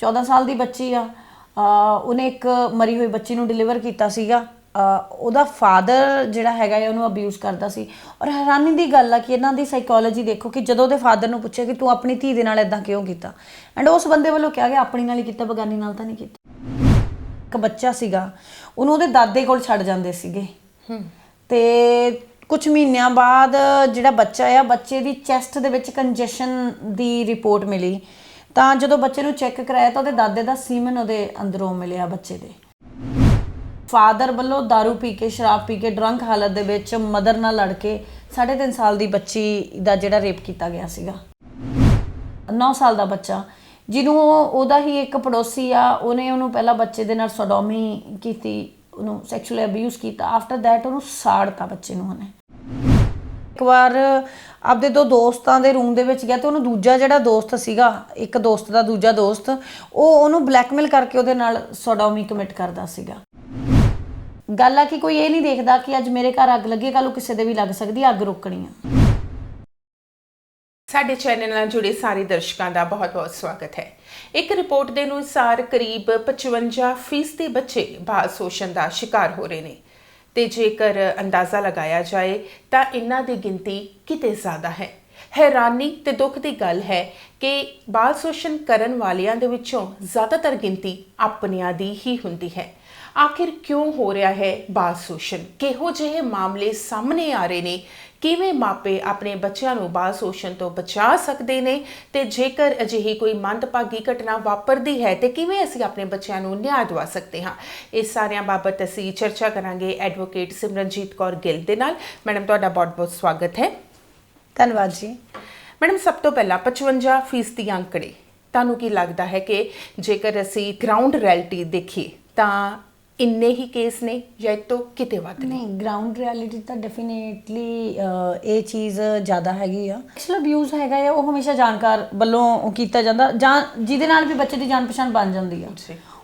14 ਸਾਲ ਦੀ ਬੱਚੀ ਆ ਉਹਨੇ ਇੱਕ ਮਰੀ ਹੋਈ ਬੱਚੀ ਨੂੰ ਡਿਲੀਵਰ ਕੀਤਾ ਸੀਗਾ। ਉਹਦਾ ਫਾਦਰ ਜਿਹੜਾ ਹੈਗਾ ਹੈ ਉਹਨੂੰ ਅਬਿਊਜ਼ ਕਰਦਾ ਸੀ। ਔਰ ਹੈਰਾਨੀ ਦੀ ਗੱਲ ਆ ਕਿ ਇਹਨਾਂ ਦੀ ਸਾਈਕੋਲੋਜੀ ਦੇਖੋ ਕਿ ਜਦੋਂ ਉਹਦੇ ਫਾਦਰ ਨੂੰ ਪੁੱਛਿਆ ਕਿ ਤੂੰ ਆਪਣੀ ਧੀ ਦੇ ਨਾਲ ਇਦਾਂ ਕਿਉਂ ਕੀਤਾ? ਐਂਡ ਉਸ ਬੰਦੇ ਵੱਲੋਂ ਕਿਹਾ ਗਿਆ ਆਪਣੀ ਨਾਲ ਹੀ ਕੀਤਾ ਬਗਾਨੀ ਨਾਲ ਤਾਂ ਨਹੀਂ ਕੀਤਾ। ਇੱਕ ਬੱਚਾ ਸੀਗਾ ਉਹਨੂੰ ਉਹਦੇ ਦਾਦੇ ਕੋਲ ਛੱਡ ਜਾਂਦੇ ਸੀਗੇ। ਤੇ ਕੁਝ ਮਹੀਨਿਆਂ ਬਾਅਦ ਜਿਹੜਾ ਬੱਚਾ ਆ ਬੱਚੇ ਦੀ ਚੈਸਟ ਦੇ ਵਿੱਚ ਕੰਜੈਸ਼ਨ ਦੀ ਰਿਪੋਰਟ ਮਿਲੀ। ਤਾਂ ਜਦੋਂ ਬੱਚੇ ਨੂੰ ਚੈੱਕ ਕਰਾਇਆ ਤਾਂ ਉਹਦੇ ਦਾਦੇ ਦਾ ਸੀਮਨ ਉਹਦੇ ਅੰਦਰੋਂ ਮਿਲਿਆ ਬੱਚੇ ਦੇ। ਫਾਦਰ ਵੱਲੋਂ दारू ਪੀ ਕੇ, ਸ਼ਰਾਬ ਪੀ ਕੇ ਡਰੰਕ ਹਾਲਤ ਦੇ ਵਿੱਚ ਮਦਰ ਨਾਲ ਲੜ ਕੇ 3.5 ਸਾਲ ਦੀ ਬੱਚੀ ਦਾ ਜਿਹੜਾ ਰੇਪ ਕੀਤਾ ਗਿਆ ਸੀਗਾ। 9 ਸਾਲ ਦਾ ਬੱਚਾ, ਜਿਹਨੂੰ ਉਹ- ਉਹਦਾ ਹੀ ਇੱਕ ਪੜੋਸੀ ਆ, ਉਹਨੇ ਉਹਨੂੰ ਪਹਿਲਾਂ ਬੱਚੇ ਦੇ ਨਾਲ ਸੋਡੋਮੀ ਕੀਤੀ, ਉਹਨੂੰ ਸੈਕਸ਼ੂਅਲੀ ਅਬਿਊਜ਼ ਕੀਤਾ। ਆਫਟਰ ਥੈਟ ਉਹਨੂੰ ਸਾੜਤਾ ਬੱਚੇ ਨੂੰ ਉਹਨੇ। ਇੱਕ ਵਾਰ ਆਪਦੇ ਦੋ ਦੋਸਤਾਂ ਦੇ ਰੂਮ ਦੇ ਵਿੱਚ ਗਿਆ ਤੇ ਉਹਨੂੰ ਦੂਜਾ ਜਿਹੜਾ ਦੋਸਤ ਸੀਗਾ ਇੱਕ ਦੋਸਤ ਦਾ ਦੂਜਾ ਦੋਸਤ ਉਹ ਉਹਨੂੰ ਬਲੈਕਮੇਲ ਕਰਕੇ ਉਹਦੇ ਨਾਲ ਸੋਡੋਮੀ ਕਮਿਟ ਕਰਦਾ ਸੀਗਾ। ਗੱਲ ਆ ਕਿ ਕੋਈ ਇਹ ਨਹੀਂ ਦੇਖਦਾ ਕਿ ਅੱਜ ਮੇਰੇ ਘਰ ਅੱਗ ਲੱਗੀ ਕੱਲ ਨੂੰ ਕਿਸੇ ਦੇ ਵੀ ਲੱਗ ਸਕਦੀ ਹੈ, ਅੱਗ ਰੋਕਣੀ ਆ। ਸਾਡੇ ਚੈਨਲ ਨਾਲ ਜੁੜੇ ਸਾਰੇ ਦਰਸ਼ਕਾਂ ਦਾ ਬਹੁਤ-ਬਹੁਤ ਸਵਾਗਤ ਹੈ। ਇੱਕ ਰਿਪੋਰਟ ਦੇ ਅਨੁਸਾਰ ਕਰੀਬ 55% ਬੱਚੇ ਬਾਲ ਸ਼ੋਸ਼ਣ ਦਾ ਸ਼ਿਕਾਰ ਹੋ ਰਹੇ ਨੇ। ਤੇ ਜੇਕਰ ਅੰਦਾਜ਼ਾ ਲਗਾਇਆ ਜਾਏ, ਤਾਂ ਇਹਨਾਂ ਦੀ ਗਿਣਤੀ ਕਿਤੇ ਜ਼ਿਆਦਾ ਹੈ। ਹੈਰਾਨੀ ਤੇ ਦੁੱਖ ਦੀ ਗੱਲ ਹੈ ਕਿ ਬਾਲ ਸ਼ੋਸ਼ਣ ਕਰਨ ਵਾਲਿਆਂ ਦੇ ਵਿੱਚੋਂ ਜ਼ਿਆਦਾਤਰ ਗਿਣਤੀ ਆਪਣਿਆਂ ਦੀ ਹੀ ਹੁੰਦੀ ਹੈ। ਆਖਿਰ ਕਿਉਂ ਹੋ ਰਿਹਾ ਹੈ ਬਾਲ ਸ਼ੋਸ਼ਣ? ਕਿਹੋ ਜਿਹੇ ਮਾਮਲੇ ਸਾਹਮਣੇ ਆ ਰਹੇ ਨੇ? ਕਿਵੇਂ ਮਾਪੇ ਆਪਣੇ ਬੱਚਿਆਂ ਨੂੰ ਬਾਲ ਸ਼ੋਸ਼ਣ ਤੋਂ ਬਚਾ ਸਕਦੇ ਨੇ? ਤੇ ਜੇਕਰ ਅਜਿਹੀ ਕੋਈ ਮੰਦਭਾਗੀ ਘਟਨਾ ਵਾਪਰਦੀ ਹੈ ਤੇ ਕਿਵੇਂ ਅਸੀਂ ਆਪਣੇ ਬੱਚਿਆਂ ਨੂੰ ਨਿਆਂ ਦਿਵਾ ਸਕਦੇ ਹਾਂ? ਇਸ ਸਾਰਿਆਂ ਬਾਬਤ ਅਸੀਂ ਚਰਚਾ ਕਰਾਂਗੇ ਐਡਵੋਕੇਟ ਸਿਮਰਨਜੀਤ ਕੌਰ ਗਿੱਲ ਦੇ ਨਾਲ। ਮੈਡਮ ਤੁਹਾਡਾ ਬਹੁਤ-ਬਹੁਤ ਸਵਾਗਤ ਹੈ। ਧੰਨਵਾਦ ਜੀ। ਮੈਡਮ ਸਭ ਤੋਂ ਪਹਿਲਾਂ 55% ਫੀਸਦੀ ਅੰਕੜੇ ਤੁਹਾਨੂੰ ਕੀ ਲੱਗਦਾ ਹੈ ਕਿ ਜੇਕਰ ਅਸੀਂ ਗਰਾਊਂਡ ਰਿਐਲਿਟੀ ਦੇਖੀਏ ਤਾਂ ਇੰਨੇ ਹੀ ਕੇਸ ਨੇ ਜਾਂ ਇਹ ਤੋਂ ਕਿਤੇ ਵੱਧ ਨੇ? ਨਹੀਂ ਗਰਾਊਂਡ ਰਿਐਲਿਟੀ ਤਾਂ ਡੈਫੀਨੇਟਲੀ ਇਹ ਚੀਜ਼ ਜ਼ਿਆਦਾ ਹੈਗੀ ਆ। ਸੈਕਸ਼ੂਅਲ ਅਬਿਊਜ਼ ਹੈਗਾ ਆ ਉਹ ਹਮੇਸ਼ਾ ਜਾਣਕਾਰ ਵੱਲੋਂ ਕੀਤਾ ਜਾਂਦਾ। ਜਾਂ ਜਿਹਦੇ ਨਾਲ ਵੀ ਬੱਚੇ ਦੀ ਜਾਣ ਪਛਾਣ ਬਣ ਜਾਂਦੀ ਆ।